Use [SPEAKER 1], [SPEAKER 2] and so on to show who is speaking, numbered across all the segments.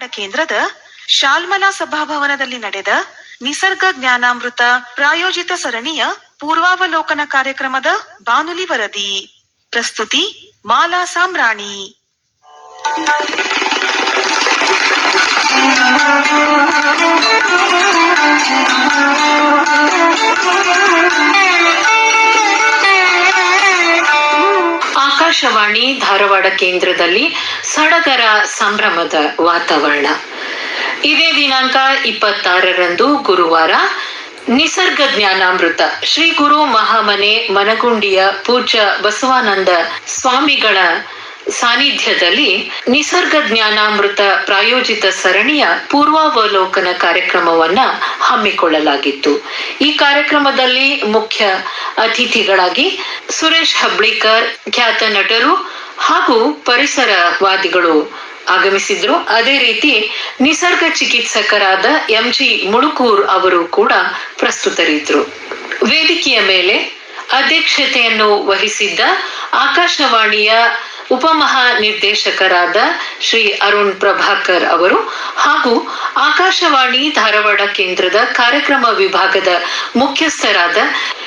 [SPEAKER 1] ಕೇಂದ್ರದ ಶಾಲ್ಮಲಾ ಸಭಾಭವನದಲ್ಲಿ ನಡೆದ ನಿಸರ್ಗ ಜ್ಞಾನಾಮೃತ ಪ್ರಾಯೋಜಿತ ಸರಣಿಯ ಪೂರ್ವಾವಲೋಕನ ಕಾರ್ಯಕ್ರಮದ ಬಾನುಲಿ ವರದಿ. ಪ್ರಸ್ತುತಿ ಮಾಲಾ ಸಾಮ್ರಾಣಿ.
[SPEAKER 2] ಆಕಾಶವಾಣಿ ಧಾರವಾಡ ಕೇಂದ್ರದಲ್ಲಿ ಸಡಗರ ಸಂಭ್ರಮದ ವಾತಾವರಣ. ಇದೇ ದಿನಾಂಕ ಇಪ್ಪತ್ತಾರರಂದು ಗುರುವಾರ ನಿಸರ್ಗ ಜ್ಞಾನಾಮೃತ. ಶ್ರೀ ಗುರು ಮಹಾಮನೆ ಮನಗುಂಡಿಯ ಪೂಜ್ಯ ಬಸವಾನಂದ ಸ್ವಾಮಿಗಳ ಸಾನ್ನಿಧ್ಯದಲ್ಲಿ ನಿಸರ್ಗ ಜ್ಞಾನಾಮೃತ ಪ್ರಾಯೋಜಿತ ಸರಣಿಯ ಪೂರ್ವಾವಲೋಕನ ಕಾರ್ಯಕ್ರಮವನ್ನ ಹಮ್ಮಿಕೊಳ್ಳಲಾಗಿತ್ತು. ಈ ಕಾರ್ಯಕ್ರಮದಲ್ಲಿ ಮುಖ್ಯ ಅತಿಥಿಗಳಾಗಿ ಸುರೇಶ್ ಹಬ್ಳಿಕರ್, ಖ್ಯಾತ ನಟರು ಹಾಗೂ ಪರಿಸರವಾದಿಗಳು ಆಗಮಿಸಿದ್ರು. ಅದೇ ರೀತಿ ನಿಸರ್ಗ ಚಿಕಿತ್ಸಕರಾದ ಎಂ ಜಿ ಮುಳುಕೂರ್ ಅವರು ಕೂಡ ಪ್ರಸ್ತುತರಿದ್ರು. ವೇದಿಕೆಯ ಮೇಲೆ ಅಧ್ಯಕ್ಷತೆಯನ್ನು ವಹಿಸಿದ್ದ ಆಕಾಶವಾಣಿಯ ಉಪಮಹಾ ನಿರ್ದೇಶಕರಾದ ಶ್ರೀ ಅರುಣ್ ಪ್ರಭಾಕರ್ ಅವರು ಹಾಗೂ ಆಕಾಶವಾಣಿ ಧಾರವಾಡ ಕೇಂದ್ರದ ಕಾರ್ಯಕ್ರಮ ವಿಭಾಗದ ಮುಖ್ಯಸ್ಥರಾದ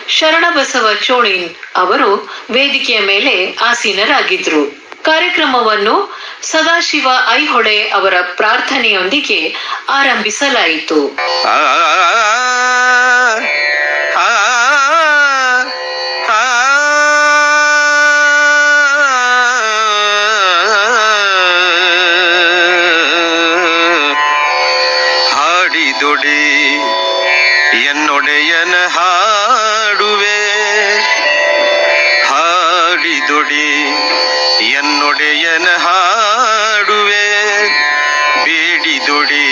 [SPEAKER 2] ಶರಣಬಸವ ಚೋಳಿನ್ ಅವರು ವೇದಿಕೆಯ ಮೇಲೆ ಆಸೀನರಾಗಿದ್ರು ಕಾರ್ಯಕ್ರಮವನ್ನು ಸದಾಶಿವ ಐಹೊಳೆ ಅವರ ಪ್ರಾರ್ಥನೆಯೊಂದಿಗೆ ಆರಂಭಿಸಲಾಯಿತು
[SPEAKER 3] ಎನ್ನೊಡೆಯನ ಹಾಡುವೆ. ಹಾಡಿದೊಡೆ ಎನ್ನೊಡೆಯನ ಹಾಡುವೆ. ಬೇಡಿದೊಡೆ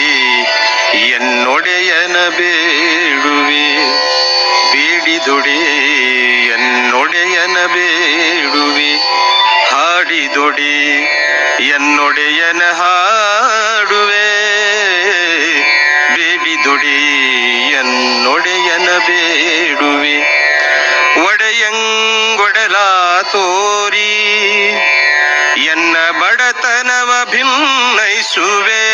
[SPEAKER 3] ಎನ್ನೊಡೆಯನ ಬೇಡುವೆ. ಬೇಡಿದೊಡೆ ಎನ್ನೊಡೆಯನ ಬೇಡುವೆ. ಹಾಡಿದೊಡೆ ಎನ್ನೊಡೆಯನ ಹಾಡುವೆ ಬೇಡುವೆ ಒಡೆಯಂಗೊಡಲ ತೋರಿ ಎನ್ನ ಬಡತನವ ಭಿನ್ನೈಸುವೆ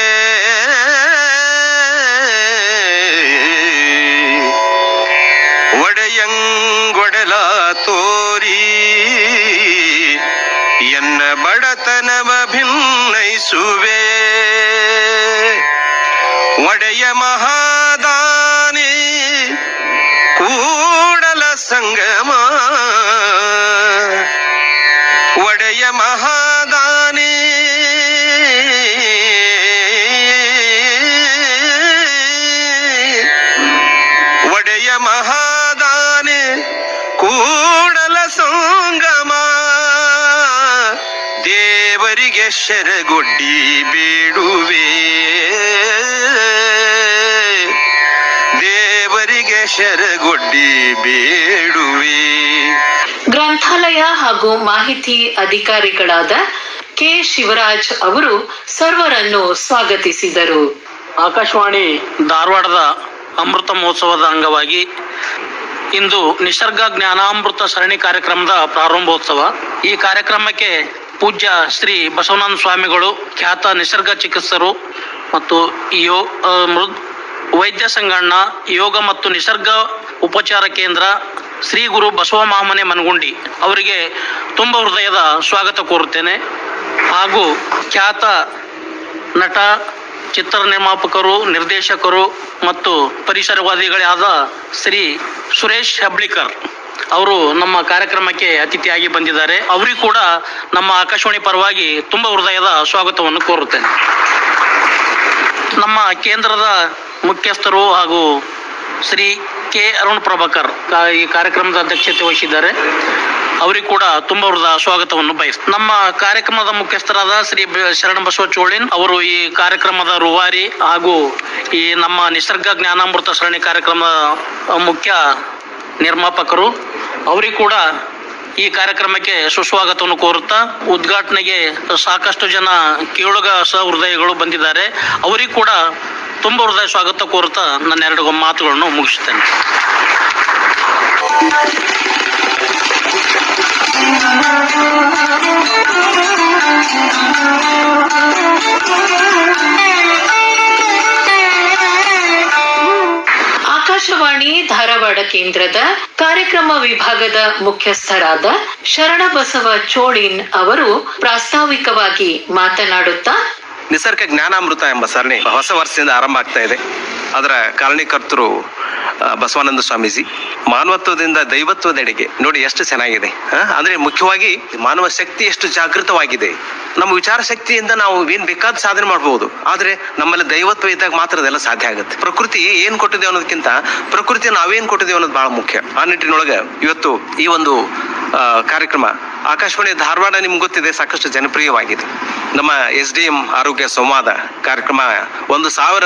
[SPEAKER 3] ಒಡೆಯಂಗೊಡಲ ತೋರಿ ಎನ್ನ ಬಡತನವ ಭಿನ್ನೈಸುವೆ ಶರಗೊಡ್ಡಿ ಬೇಡುವೆ ದೇವರಿಗೆ ಶರಗೊಡ್ಡಿ ಬೀಡುವೆ
[SPEAKER 2] ಗ್ರಂಥಾಲಯ ಹಾಗೂ ಮಾಹಿತಿ ಅಧಿಕಾರಿಗಳಾದ ಕೆ. ಶಿವರಾಜ್ ಅವರು ಸರ್ವರನ್ನು ಸ್ವಾಗತಿಸಿದರು.
[SPEAKER 4] ಆಕಾಶವಾಣಿ ಧಾರವಾಡದ ಅಮೃತ ಮಹೋತ್ಸವದ ಅಂಗವಾಗಿ ಇಂದು ನಿಸರ್ಗ ಜ್ಞಾನಾಮೃತ ಸರಣಿ ಕಾರ್ಯಕ್ರಮದ ಪ್ರಾರಂಭೋತ್ಸವ. ಈ ಕಾರ್ಯಕ್ರಮಕ್ಕೆ ಪೂಜ್ಯ ಶ್ರೀ ಬಸವನಂದ ಸ್ವಾಮಿಗಳು ಖ್ಯಾತ ನಿಸರ್ಗ ಚಿಕಿತ್ಸರು ಮತ್ತು ಯೋ ಮೃದ್ ವೈದ್ಯ ಸಂಗಣ್ಣ ಯೋಗ ಮತ್ತು ನಿಸರ್ಗ ಉಪಚಾರ ಕೇಂದ್ರ ಶ್ರೀ ಗುರು ಬಸವ ಮಾಮನೆ ಮನಗುಂಡಿ ಅವರಿಗೆ ತುಂಬ ಹೃದಯದ ಸ್ವಾಗತ ಕೋರುತ್ತೇನೆ. ಹಾಗೂ ಖ್ಯಾತ ನಟ ಚಿತ್ರ ನಿರ್ಮಾಪಕರು ನಿರ್ದೇಶಕರು ಮತ್ತು ಪರಿಸರವಾದಿಗಳೇ ಆದ ಶ್ರೀ ಸುರೇಶ್ ಹೆಬ್ಳಿಕರ್ ಅವರು ನಮ್ಮ ಕಾರ್ಯಕ್ರಮಕ್ಕೆ ಅತಿಥಿಯಾಗಿ ಬಂದಿದ್ದಾರೆ. ಅವರಿಗೂ ಕೂಡ ನಮ್ಮ ಆಕಾಶವಾಣಿ ಪರವಾಗಿ ತುಂಬ ಹೃದಯದ ಸ್ವಾಗತವನ್ನು ಕೋರುತ್ತೇನೆ. ನಮ್ಮ ಕೇಂದ್ರದ ಮುಖ್ಯಸ್ಥರು ಹಾಗೂ ಶ್ರೀ ಕೆ. ಅರುಣ್ ಪ್ರಭಾಕರ್ ಈ ಕಾರ್ಯಕ್ರಮದ ಅಧ್ಯಕ್ಷತೆ ವಹಿಸಿದ್ದಾರೆ. ಅವರಿಗೂ ಕೂಡ ತುಂಬ ಹೃದಯ ಸ್ವಾಗತವನ್ನು ಬಯಸ್, ನಮ್ಮ ಕಾರ್ಯಕ್ರಮದ ಮುಖ್ಯಸ್ಥರಾದ ಶ್ರೀ ಶರಣ ಬಸವ ಚೋಳಿನ್ ಅವರು ಈ ಕಾರ್ಯಕ್ರಮದ ರೂವಾರಿ ಹಾಗೂ ಈ ನಮ್ಮ ನಿಸರ್ಗ ಜ್ಞಾನಾಮೃತ ಸರಣಿ ಕಾರ್ಯಕ್ರಮದ ಮುಖ್ಯ ನಿರ್ಮಾಪಕರು, ಅವರಿಗೂ ಕೂಡ ಈ ಕಾರ್ಯಕ್ರಮಕ್ಕೆ ಸುಸ್ವಾಗತವನ್ನು ಕೋರುತ್ತಾ ಉದ್ಘಾಟನೆಗೆ ಸಾಕಷ್ಟು ಜನ ಕೇಳುಗ ಸಹೃದಯಗಳು ಬಂದಿದ್ದಾರೆ ಅವರಿಗೂ ಕೂಡ ತುಂಬ ಹೃದಯ ಸ್ವಾಗತ ಕೋರುತ್ತಾ ನನ್ನ ಎರಡು ಮಾತುಗಳನ್ನು ಮುಗಿಸುತ್ತೇನೆ.
[SPEAKER 2] ಆಕಾಶವಾಣಿ ಧಾರವಾಡ ಕೇಂದ್ರದ ಕಾರ್ಯಕ್ರಮ ವಿಭಾಗದ ಮುಖ್ಯಸ್ಥರಾದ ಶರಣಬಸವ ಚೋಳಿನ್ ಅವರು ಪ್ರಾಸ್ತಾವಿಕವಾಗಿ ಮಾತನಾಡುತ್ತಾ
[SPEAKER 5] ನಿಸರ್ಗ ಜ್ಞಾನಾಮೃತ ಎಂಬ ಸರಣಿ ಹೊಸ ವರ್ಷದಿಂದ ಆರಂಭ ಆಗ್ತಾ ಇದೆ. ಅದರ ಕಾರಣೀಕರ್ತರು ಬಸವಾನಂದ ಸ್ವಾಮೀಜಿ, ಮಾನವತ್ವದಿಂದ ದೈವತ್ವದೆಡೆಗೆ ನೋಡಿ ಎಷ್ಟು ಚೆನ್ನಾಗಿದೆ ಅಂದ್ರೆ ಮುಖ್ಯವಾಗಿ ಮಾನವ ಶಕ್ತಿ ಎಷ್ಟು ಜಾಗೃತವಾಗಿದೆ. ನಮ್ಮ ವಿಚಾರ ಶಕ್ತಿಯಿಂದ ನಾವು ಏನ್ ಬೇಕಾದ ಸಾಧನೆ ಮಾಡಬಹುದು ಆದ್ರೆ ನಮ್ಮಲ್ಲಿ ದೈವತ್ವ ಇದ್ದಾಗ ಮಾತ್ರ ಅದೆಲ್ಲ ಸಾಧ್ಯ ಆಗುತ್ತೆ. ಪ್ರಕೃತಿ ಏನ್ ಕೊಟ್ಟಿದೆ ಅನ್ನೋದಕ್ಕಿಂತ ಪ್ರಕೃತಿ ನಾವೇನ್ ಕೊಟ್ಟಿದ್ದೇವೆ ಅನ್ನೋದು ಬಹಳ ಮುಖ್ಯ. ಆ ನಿಟ್ಟಿನೊಳಗೆ ಇವತ್ತು ಈ ಒಂದು ಕಾರ್ಯಕ್ರಮ ಆಕಾಶವಾಣಿ ಧಾರವಾಡ ನಿಮ್ಗೆ ಗೊತ್ತಿದೆ, ಸಾಕಷ್ಟು ಜನಪ್ರಿಯವಾಗಿದೆ. ನಮ್ಮ ಎಸ್ ಡಿ ಎಂ ಆರೋಗ್ಯ ಸಂವಾದ ಕಾರ್ಯಕ್ರಮ ಒಂದು ಸಾವಿರ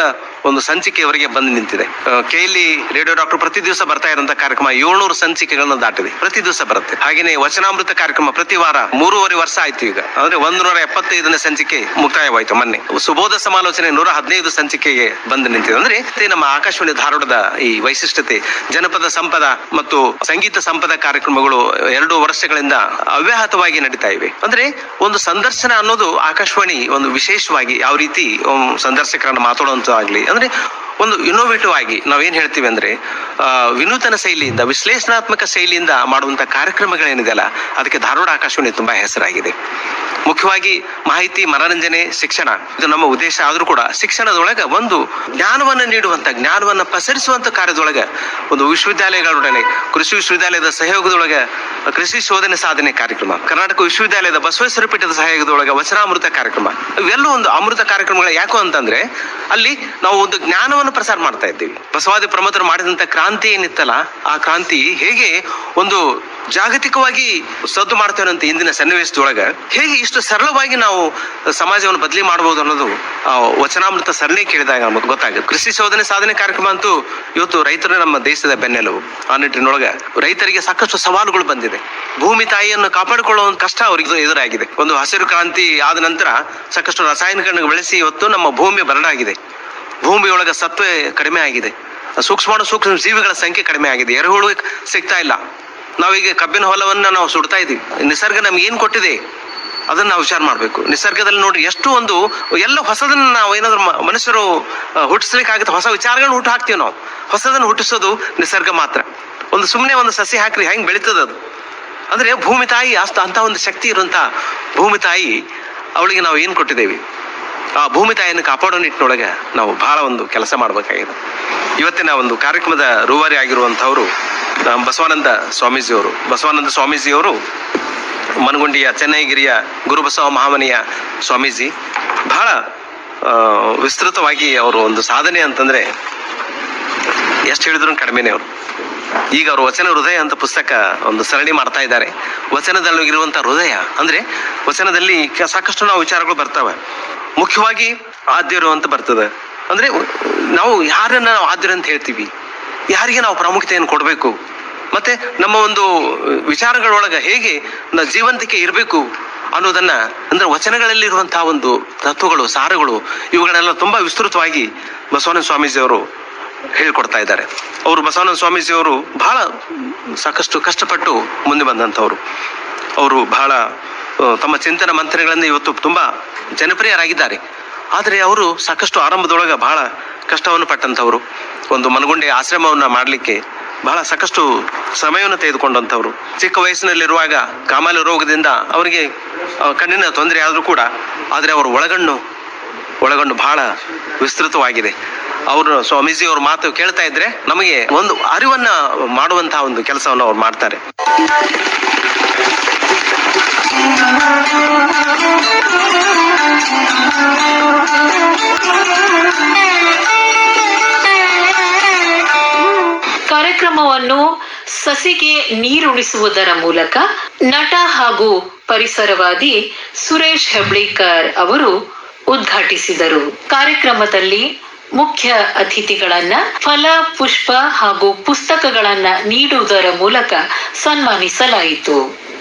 [SPEAKER 5] ಒಂದು ಸಂಚಿಕೆಯವರೆಗೆ ಬಂದು ನಿಂತಿದೆ. ಕೆಎಲ್ಇ ರೇಡಿಯೋ ಡಾಕ್ಟರ್ ಪ್ರತಿ ದಿವಸ ಬರ್ತಾ ಇರುವಂತಹ ಕಾರ್ಯಕ್ರಮ ಏಳ್ನೂರು ಸಂಚಿಕೆಗಳನ್ನ ದಾಟಿದೆ. ಪ್ರತಿ ದಿವಸ ಬರುತ್ತೆ. ಹಾಗೇನೆ ವಚನಾಮೃತ ಕಾರ್ಯಕ್ರಮ ಪ್ರತಿ ವಾರ ಮೂರುವರೆ ವರ್ಷ ಆಯ್ತು ಈಗ. ಅಂದ್ರೆ ಒಂದು ನೂರ ಎಪ್ಪತ್ತೈದನೇ ಸಂಚಿಕೆ ಮುಕ್ತಾಯವಾಯಿತು ಮೊನ್ನೆ. ಸುಬೋಧ ಸಮಾಲೋಚನೆ ನೂರ ಹದಿನೈದು ಸಂಚಿಕೆಗೆ ಬಂದು ನಿಂತಿದೆ. ಅಂದ್ರೆ ನಮ್ಮ ಆಕಾಶವಾಣಿ ಧಾರವಾಡದ ಈ ವೈಶಿಷ್ಟ್ಯತೆ, ಜನಪದ ಸಂಪದ ಮತ್ತು ಸಂಗೀತ ಸಂಪದ ಕಾರ್ಯಕ್ರಮಗಳು ಎರಡು ವರ್ಷಗಳಿಂದ ಅವ್ಯಾಹತವಾಗಿ ನಡೀತಾ ಇವೆ. ಅಂದ್ರೆ ಒಂದು ಸಂದರ್ಶನ ಅನ್ನೋದು ಆಕಾಶವಾಣಿ ಒಂದು ವಿಶೇಷವಾಗಿ ಯಾವ ರೀತಿ ಸಂದರ್ಶಕರನ್ನು ಮಾತಾಡುವಂತ ಮಾತಾಡುವಂತಾಗ್ಲಿ ಅಂದ್ರೆ ಒಂದು ಇನ್ನೋವೇಟಿವ್ ಆಗಿ ನಾವೇನ್ ಹೇಳ್ತೀವಿ ಅಂದ್ರೆ ವಿನೂತನ ಶೈಲಿಯಿಂದ, ವಿಶ್ಲೇಷಣಾತ್ಮಕ ಶೈಲಿಯಿಂದ ಮಾಡುವಂತ ಕಾರ್ಯಕ್ರಮಗಳೇನಿದೆಯಲ್ಲ, ಅದಕ್ಕೆ ಧಾರವಾಡ ಆಕಾಶವಾಣಿ ತುಂಬಾ ಹೆಸರಾಗಿದೆ. ಮುಖ್ಯವಾಗಿ ಮಾಹಿತಿ, ಮನರಂಜನೆ, ಶಿಕ್ಷಣ, ಇದು ನಮ್ಮ ಉದ್ದೇಶ. ಆದರೂ ಕೂಡ ಶಿಕ್ಷಣದೊಳಗ ಒಂದು ಜ್ಞಾನವನ್ನ ನೀಡುವಂತ, ಜ್ಞಾನವನ್ನ ಪಸರಿಸುವಂಥ ಕಾರ್ಯದೊಳಗ ಒಂದು ವಿಶ್ವವಿದ್ಯಾಲಯಗಳೊಡನೆ, ಕೃಷಿ ವಿಶ್ವವಿದ್ಯಾಲಯದ ಸಹಯೋಗದೊಳಗ ಕೃಷಿ ಶೋಧನೆ ಸಾಧನೆ ಕಾರ್ಯಕ್ರಮ, ಕರ್ನಾಟಕ ವಿಶ್ವವಿದ್ಯಾಲಯದ ಬಸವೇಶ್ವರ ಪೀಠದ ಸಹಯೋಗದೊಳಗ ವಚನಾಮೃತ ಕಾರ್ಯಕ್ರಮ ಇವೆಲ್ಲ ಒಂದು ಅಮೃತ ಕಾರ್ಯಕ್ರಮಗಳು. ಯಾಕೋ ಅಂತಂದ್ರೆ ಅಲ್ಲಿ ನಾವು ಒಂದು ಜ್ಞಾನವನ್ನು ಪ್ರಸಾರ ಮಾಡ್ತಾ ಇದ್ದೀವಿ. ಬಸವಾದಿ ಪ್ರಮುಖರು ಮಾಡಿದಂತ ಕ್ರಾಂತಿ ಏನಿತ್ತಲ್ಲ, ಆ ಕ್ರಾಂತಿ ಹೇಗೆ ಒಂದು ಜಾಗತಿಕವಾಗಿ ಸದ್ದು ಮಾಡ್ತೇವೆ ಇಂದಿನ ಸನ್ನಿವೇಶದೊಳಗ ಹೇಗೆ ಇಷ್ಟು ಸರಳವಾಗಿ ನಾವು ಸಮಾಜವನ್ನು ಬದಲಿ ಮಾಡಬಹುದು ಅನ್ನೋದು ವಚನಾಮೃತ ಸರಣಿ ಕೇಳಿದಾಗ ನಮಗೆ ಗೊತ್ತಾಗುತ್ತೆ. ಕೃಷಿ ಶೋಧನೆ ಸಾಧನೆ ಕಾರ್ಯಕ್ರಮ ಅಂತೂ ಇವತ್ತು ರೈತರ ನಮ್ಮ ದೇಶದ ಬೆನ್ನೆಲುಬು. ಆ ನಿಟ್ಟಿನೊಳಗ ರೈತರಿಗೆ ಸಾಕಷ್ಟು ಸವಾಲುಗಳು ಬಂದಿದೆ. ಭೂಮಿ ತಾಯಿಯನ್ನು ಕಾಪಾಡಿಕೊಳ್ಳುವ ಒಂದು ಕಷ್ಟ ಅವರಿಗೆ ಎದುರಾಗಿದೆ. ಒಂದು ಹಸಿರು ಕ್ರಾಂತಿ ಆದ ನಂತರ ಸಾಕಷ್ಟು ರಾಸಾಯನಿಕಗಳನ್ನು ಬೆಳೆಸಿ ಇವತ್ತು ನಮ್ಮ ಭೂಮಿ ಬರಡಾಗಿದೆ. ಭೂಮಿಯೊಳಗ ಸತ್ವ ಕಡಿಮೆ ಆಗಿದೆ. ಸೂಕ್ಷ್ಮಾಣು ಸೂಕ್ಷ್ಮ ಜೀವಿಗಳ ಸಂಖ್ಯೆ ಕಡಿಮೆ ಆಗಿದೆ. ಎರೆಹುಳು ಸಿಗ್ತಾ ಇಲ್ಲ. ನಾವೀಗ ಕಬ್ಬಿನ ಹೊಲವನ್ನ ನಾವು ಸುಡ್ತಾ ಇದ್ದೀವಿ. ನಿಸರ್ಗ ನಮ್ಗೆ ಏನು ಕೊಟ್ಟಿದೆ? ಅದನ್ನ ನಾವು ವಿಚಾರ ಮಾಡಬೇಕು. ನಿಸರ್ಗದಲ್ಲಿ ನೋಡಿ ಎಷ್ಟು ಒಂದು ಎಲ್ಲ ಹೊಸದನ್ನ ನಾವು ಏನಾದರೂ ಮನುಷ್ಯರು ಹುಟ್ಟಿಸ್ಲಿಕ್ಕಾಗುತ್ತೆ, ಹೊಸ ವಿಚಾರಗಳನ್ನ ಹುಟ್ಟು ಹಾಕ್ತೀವಿ ನಾವು. ಹೊಸದನ್ನ ಹುಟ್ಟಿಸೋದು ನಿಸರ್ಗ ಮಾತ್ರ. ಒಂದು ಸುಮ್ಮನೆ ಒಂದು ಸಸಿ ಹಾಕ್ರಿ, ಹೆಂಗೆ ಬೆಳೀತದ ಅದು? ಅಂದ್ರೆ ಭೂಮಿ ತಾಯಿ ಅಷ್ಟು ಅಂತ ಒಂದು ಶಕ್ತಿ ಇರುವಂಥ ಭೂಮಿ ತಾಯಿ ಅವಳಿಗೆ ನಾವು ಏನು ಕೊಟ್ಟಿದ್ದೇವೆ? ಆ ಭೂಮಿ ತಾಯಿಯನ್ನು ಕಾಪಾಡೋ ನಿಟ್ಟಿನೊಳಗೆ ನಾವು ಬಹಳ ಒಂದು ಕೆಲಸ ಮಾಡಬೇಕಾಗಿದೆ. ಇವತ್ತಿನ ಒಂದು ಕಾರ್ಯಕ್ರಮದ ರೂವಾರಿ ಆಗಿರುವಂಥವರು ಬಸವಾನಂದ ಸ್ವಾಮೀಜಿಯವರು. ಬಸವಾನಂದ ಸ್ವಾಮೀಜಿಯವರು ಮನಗುಂಡಿಯ ಚೆನ್ನೈಗಿರಿಯ ಗುರುಬಸವ ಮಹಾಮನಿಯ ಸ್ವಾಮೀಜಿ. ಬಹಳ ವಿಸ್ತೃತವಾಗಿ ಅವರು ಒಂದು ಸಾಧನೆ ಅಂತಂದ್ರೆ ಎಷ್ಟು ಹೇಳಿದ್ರು ಕಡಿಮೆನೆ ಅವರು. ಈಗ ಅವರು ವಚನ ಹೃದಯ ಅಂತ ಪುಸ್ತಕ ಒಂದು ಸರಣಿ ಮಾಡ್ತಾ ಇದ್ದಾರೆ. ವಚನದಲ್ಲಿ ಇರುವಂತ ಹೃದಯ ಅಂದ್ರೆ ವಚನದಲ್ಲಿ ಸಾಕಷ್ಟು ನಾವು ವಿಚಾರಗಳು ಬರ್ತವೆ. ಮುಖ್ಯವಾಗಿ ಆದ್ಯರು ಅಂತ ಬರ್ತದೆ. ಅಂದ್ರೆ ನಾವು ಯಾರನ್ನ ನಾವು ಆದ್ಯರು ಅಂತ ಹೇಳ್ತೀವಿ. ಯಾರಿಗೆ ನಾವು ಪ್ರಾಮುಖ್ಯತೆಯನ್ನು ಕೊಡಬೇಕು. ಮತ್ತೆ ನಮ್ಮ ಒಂದು ವಿಚಾರಗಳೊಳಗ ಹೇಗೆ ಜೀವಂತಿಕೆ ಇರಬೇಕು ಅನ್ನೋದನ್ನ ಅಂದ್ರೆ ವಚನಗಳಲ್ಲಿ ಇರುವಂತಹ ಒಂದು ತತ್ವಗಳು, ಸಾರಗಳು ಇವುಗಳನ್ನೆಲ್ಲ ತುಂಬಾ ವಿಸ್ತೃತವಾಗಿ ಬಸವನ ಸ್ವಾಮೀಜಿ ಅವರು ಹೇಳ್ಕೊಡ್ತಾ ಇದ್ದಾರೆ. ಅವರು ಬಸವಾನಂದ ಸ್ವಾಮೀಜಿ ಅವರು ಬಹಳ ಸಾಕಷ್ಟು ಕಷ್ಟಪಟ್ಟು ಮುಂದೆ ಬಂದಂಥವ್ರು. ಅವರು ಬಹಳ ತಮ್ಮ ಚಿಂತನ ಮಂಥನಗಳಿಂದ ಇವತ್ತು ತುಂಬಾ ಜನಪ್ರಿಯರಾಗಿದ್ದಾರೆ. ಆದರೆ ಅವರು ಸಾಕಷ್ಟು ಆರಂಭದೊಳಗೆ ಬಹಳ ಕಷ್ಟವನ್ನು ಪಟ್ಟಂಥವ್ರು. ಒಂದು ಮನಗುಂಡಿ ಆಶ್ರಮವನ್ನ ಮಾಡಲಿಕ್ಕೆ ಬಹಳ ಸಾಕಷ್ಟು ಸಮಯವನ್ನು ತೆಗೆದುಕೊಂಡಂಥವ್ರು. ಚಿಕ್ಕ ವಯಸ್ಸಿನಲ್ಲಿರುವಾಗ ಕಾಮಾಲೆ ರೋಗದಿಂದ ಅವರಿಗೆ ಕಣ್ಣಿನ ತೊಂದರೆ ಆದರೂ ಕೂಡ, ಆದರೆ ಅವರ ಒಳಗಣ್ಣು ಒಳಗಣ್ಣು ಬಹಳ ವಿಸ್ತೃತವಾಗಿದೆ. ಅವರು ಸ್ವಾಮೀಜಿ ಅವ್ರ ಮಾತು ಕೇಳ್ತಾ ಇದ್ರೆ ನಮಗೆ ಒಂದು ಅರಿವನ್ನ ಮಾಡುವಂತಹ ಒಂದು ಕೆಲಸವನ್ನು ಅವ್ರು ಮಾಡ್ತಾರೆ.
[SPEAKER 2] ಕಾರ್ಯಕ್ರಮವನ್ನು ಸಸಿಗೆ ನೀರುಣಿಸುವುದರ ಮೂಲಕ ನಟ ಹಾಗೂ ಪರಿಸರವಾದಿ ಸುರೇಶ್ ಹೆಬ್ಳೀಕರ್ ಅವರು ಉದ್ಘಾಟಿಸಿದರು. ಕಾರ್ಯಕ್ರಮದಲ್ಲಿ ಮುಖ್ಯ ಅತಿಥಿಗಳನ್ನ ಫಲ, ಪುಷ್ಪ ಹಾಗೂ ಪುಸ್ತಕಗಳನ್ನ ನೀಡುವುದರ ಮೂಲಕ ಸನ್ಮಾನಿಸಲಾಯಿತು.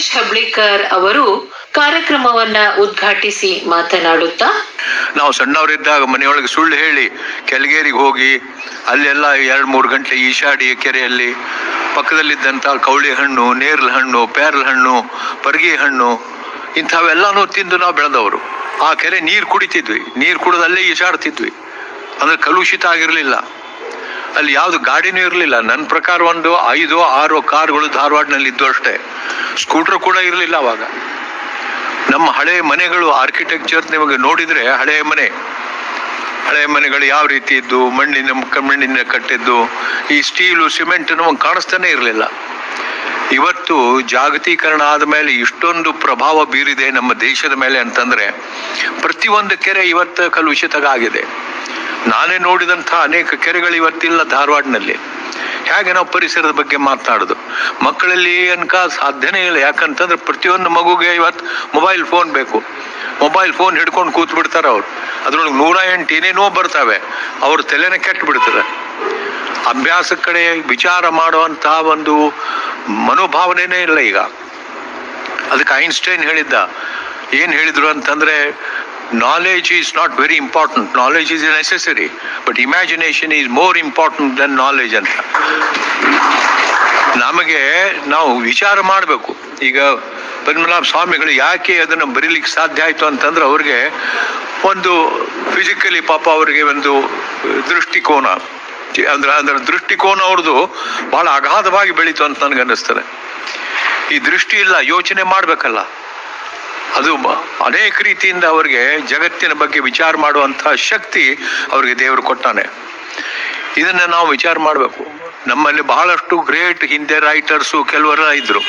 [SPEAKER 2] ಸುರೇಶ್ ಹಬ್ಳಿಕರ್ ಅವರು ಕಾರ್ಯಕ್ರಮವನ್ನ ಉದ್ಘಾಟಿಸಿ ಮಾತನಾಡುತ್ತಾ,
[SPEAKER 6] ನಾವು ಸಣ್ಣವರಿದ್ದಾಗ ಮನೆಯೊಳಗೆ ಸುಳ್ಳು ಹೇಳಿ ಕೆಳಗೇರಿಗೆ ಹೋಗಿ ಅಲ್ಲೆಲ್ಲ ಎರಡು ಮೂರು ಗಂಟೆ ಈಶಾಡಿ ಕೆರೆಯಲ್ಲಿ ಪಕ್ಕದಲ್ಲಿದ್ದಂಥ ಕೌಳಿ ಹಣ್ಣು ನೇರ್ಲ ಹಣ್ಣು ಪೇರ್ಲ ಹಣ್ಣು, ಪರ್ಗಿ ಹಣ್ಣು ಇಂಥವೆಲ್ಲನೂ ತಿಂದು ನಾವು ಬೆಳೆದವರು. ಆ ಕೆರೆ ನೀರು ಕುಡಿತಿದ್ವಿ. ನೀರು ಕುಡಿದಲ್ಲೇ ಈಶಾಡ್ತಿದ್ವಿ. ಅಂದ್ರೆ ಕಲುಷಿತ ಆಗಿರಲಿಲ್ಲ. ಅಲ್ಲಿ ಯಾವುದು ಗಾಡಿನೂ ಇರಲಿಲ್ಲ. ನನ್ನ ಪ್ರಕಾರ ಒಂದು ಐದು, ಆರು ಕಾರ್ಗಳು ಧಾರವಾಡನಲ್ಲಿ ಇದ್ದು ಅಷ್ಟೇ. ಸ್ಕೂಟರ್ ಕೂಡ ಇರಲಿಲ್ಲ ಅವಾಗ. ನಮ್ಮ ಹಳೆ ಮನೆಗಳು ಆರ್ಕಿಟೆಕ್ಚರ್ ನಿಮಗೆ ನೋಡಿದ್ರೆ ಹಳೆ ಮನೆ. ಹಳೆ ಮನೆಗಳು ಯಾವ ರೀತಿ ಇದ್ದು, ಮಣ್ಣಿನ ಮಣ್ಣಿನ ಕಟ್ಟಿದ್ದು, ಈ ಸ್ಟೀಲು, ಸಿಮೆಂಟ್ ನಮಗೆ ಕಾಣಿಸ್ತಾನೆ ಇರಲಿಲ್ಲ. ಇವತ್ತು ಜಾಗತೀಕರಣ ಆದ ಮೇಲೆ ಇಷ್ಟೊಂದು ಪ್ರಭಾವ ಬೀರಿದೆ ನಮ್ಮ ದೇಶದ ಮೇಲೆ ಅಂತಂದ್ರೆ, ಪ್ರತಿಯೊಂದು ಕೆರೆ ಇವತ್ತು ಕಲುಷಿತ ಆಗಿದೆ ನಾನೇ ನೋಡಿದಂಥ ಅನೇಕ ಕೆರೆಗಳು ಇವತ್ತಿಲ್ಲ ಧಾರವಾಡನಲ್ಲಿ. ಹೇಗೆ ನಾವು ಪರಿಸರದ ಬಗ್ಗೆ ಮಾತನಾಡೋದು ಮಕ್ಕಳಲ್ಲಿ ಅನ್ಕ ಸಾಧ್ಯನೇ ಇಲ್ಲ. ಯಾಕಂತಂದ್ರೆ ಪ್ರತಿಯೊಂದು ಮಗುಗೆ ಇವತ್ತು ಮೊಬೈಲ್ ಫೋನ್ ಬೇಕು. ಮೊಬೈಲ್ ಫೋನ್ ಹಿಡ್ಕೊಂಡು ಕೂತ್ ಬಿಡ್ತಾರೆ ಅವ್ರು. ಅದ್ರೊಳಗೆ ನೂರ ಎಂಟು ಏನೇನೋ ಬರ್ತಾವೆ. ಅವ್ರ ತಲೆನೇ ಕೆಟ್ಟು ಬಿಡ್ತಾರೆ ಅಭ್ಯಾಸ ಕಡೆ ವಿಚಾರ ಮಾಡುವಂತಹ ಒಂದು ಮನೋಭಾವನೆನೇ ಇಲ್ಲ ಈಗ. ಅದಕ್ಕೆ ಐನ್ಸ್ಟೈನ್ ಹೇಳಿದ್ದ. ಏನು ಹೇಳಿದ್ರು ಅಂತಂದ್ರೆ knowledge is not very important knowledge is necessary but imagination is more important then knowledge ಅಂತ. ನಮಗೆ ನಾವು ವಿಚಾರ ಮಾಡಬೇಕು. ಈಗ ಪದ್ಮನಾಭ ಸ್ವಾಮಿಗಳು ಯಾಕೆ ಅದನ್ನು ಬರೀಲಿಕ್ಕೆ ಸಾಧ್ಯ ಆಯಿತು ಅಂತಂದ್ರೆ ಅವ್ರಿಗೆ ಒಂದು ಫಿಸಿಕಲಿ ಪಾಪ ಅವರಿಗೆ ಒಂದು ದೃಷ್ಟಿಕೋನ. ಅಂದ್ರೆ ಅಂದ್ರೆ ದೃಷ್ಟಿಕೋನ ಅವ್ರದ್ದು ಬಹಳ ಅಗಾಧವಾಗಿ ಬೆಳೀತು ಅಂತ ನನಗೆ ಅನ್ನಿಸ್ತದೆ. ಈ ದೃಷ್ಟಿ ಇಲ್ಲ, ಯೋಚನೆ ಮಾಡ್ಬೇಕಲ್ಲ. ಅದು ಅನೇಕ ರೀತಿಯಿಂದ ಅವರಿಗೆ ಜಗತ್ತಿನ ಬಗ್ಗೆ ವಿಚಾರ ಮಾಡುವಂತಹ ಶಕ್ತಿ ಅವರಿಗೆ ದೇವರು ಕೊಟ್ಟಾನೆ. ಇದನ್ನ ನಾವು ವಿಚಾರ ಮಾಡಬೇಕು. ನಮ್ಮಲ್ಲಿ ಬಹಳಷ್ಟು ಗ್ರೇಟ್ ಹಿಂದೆ ರೈಟರ್ಸು ಕೆಲವರ ಇದ್ದರು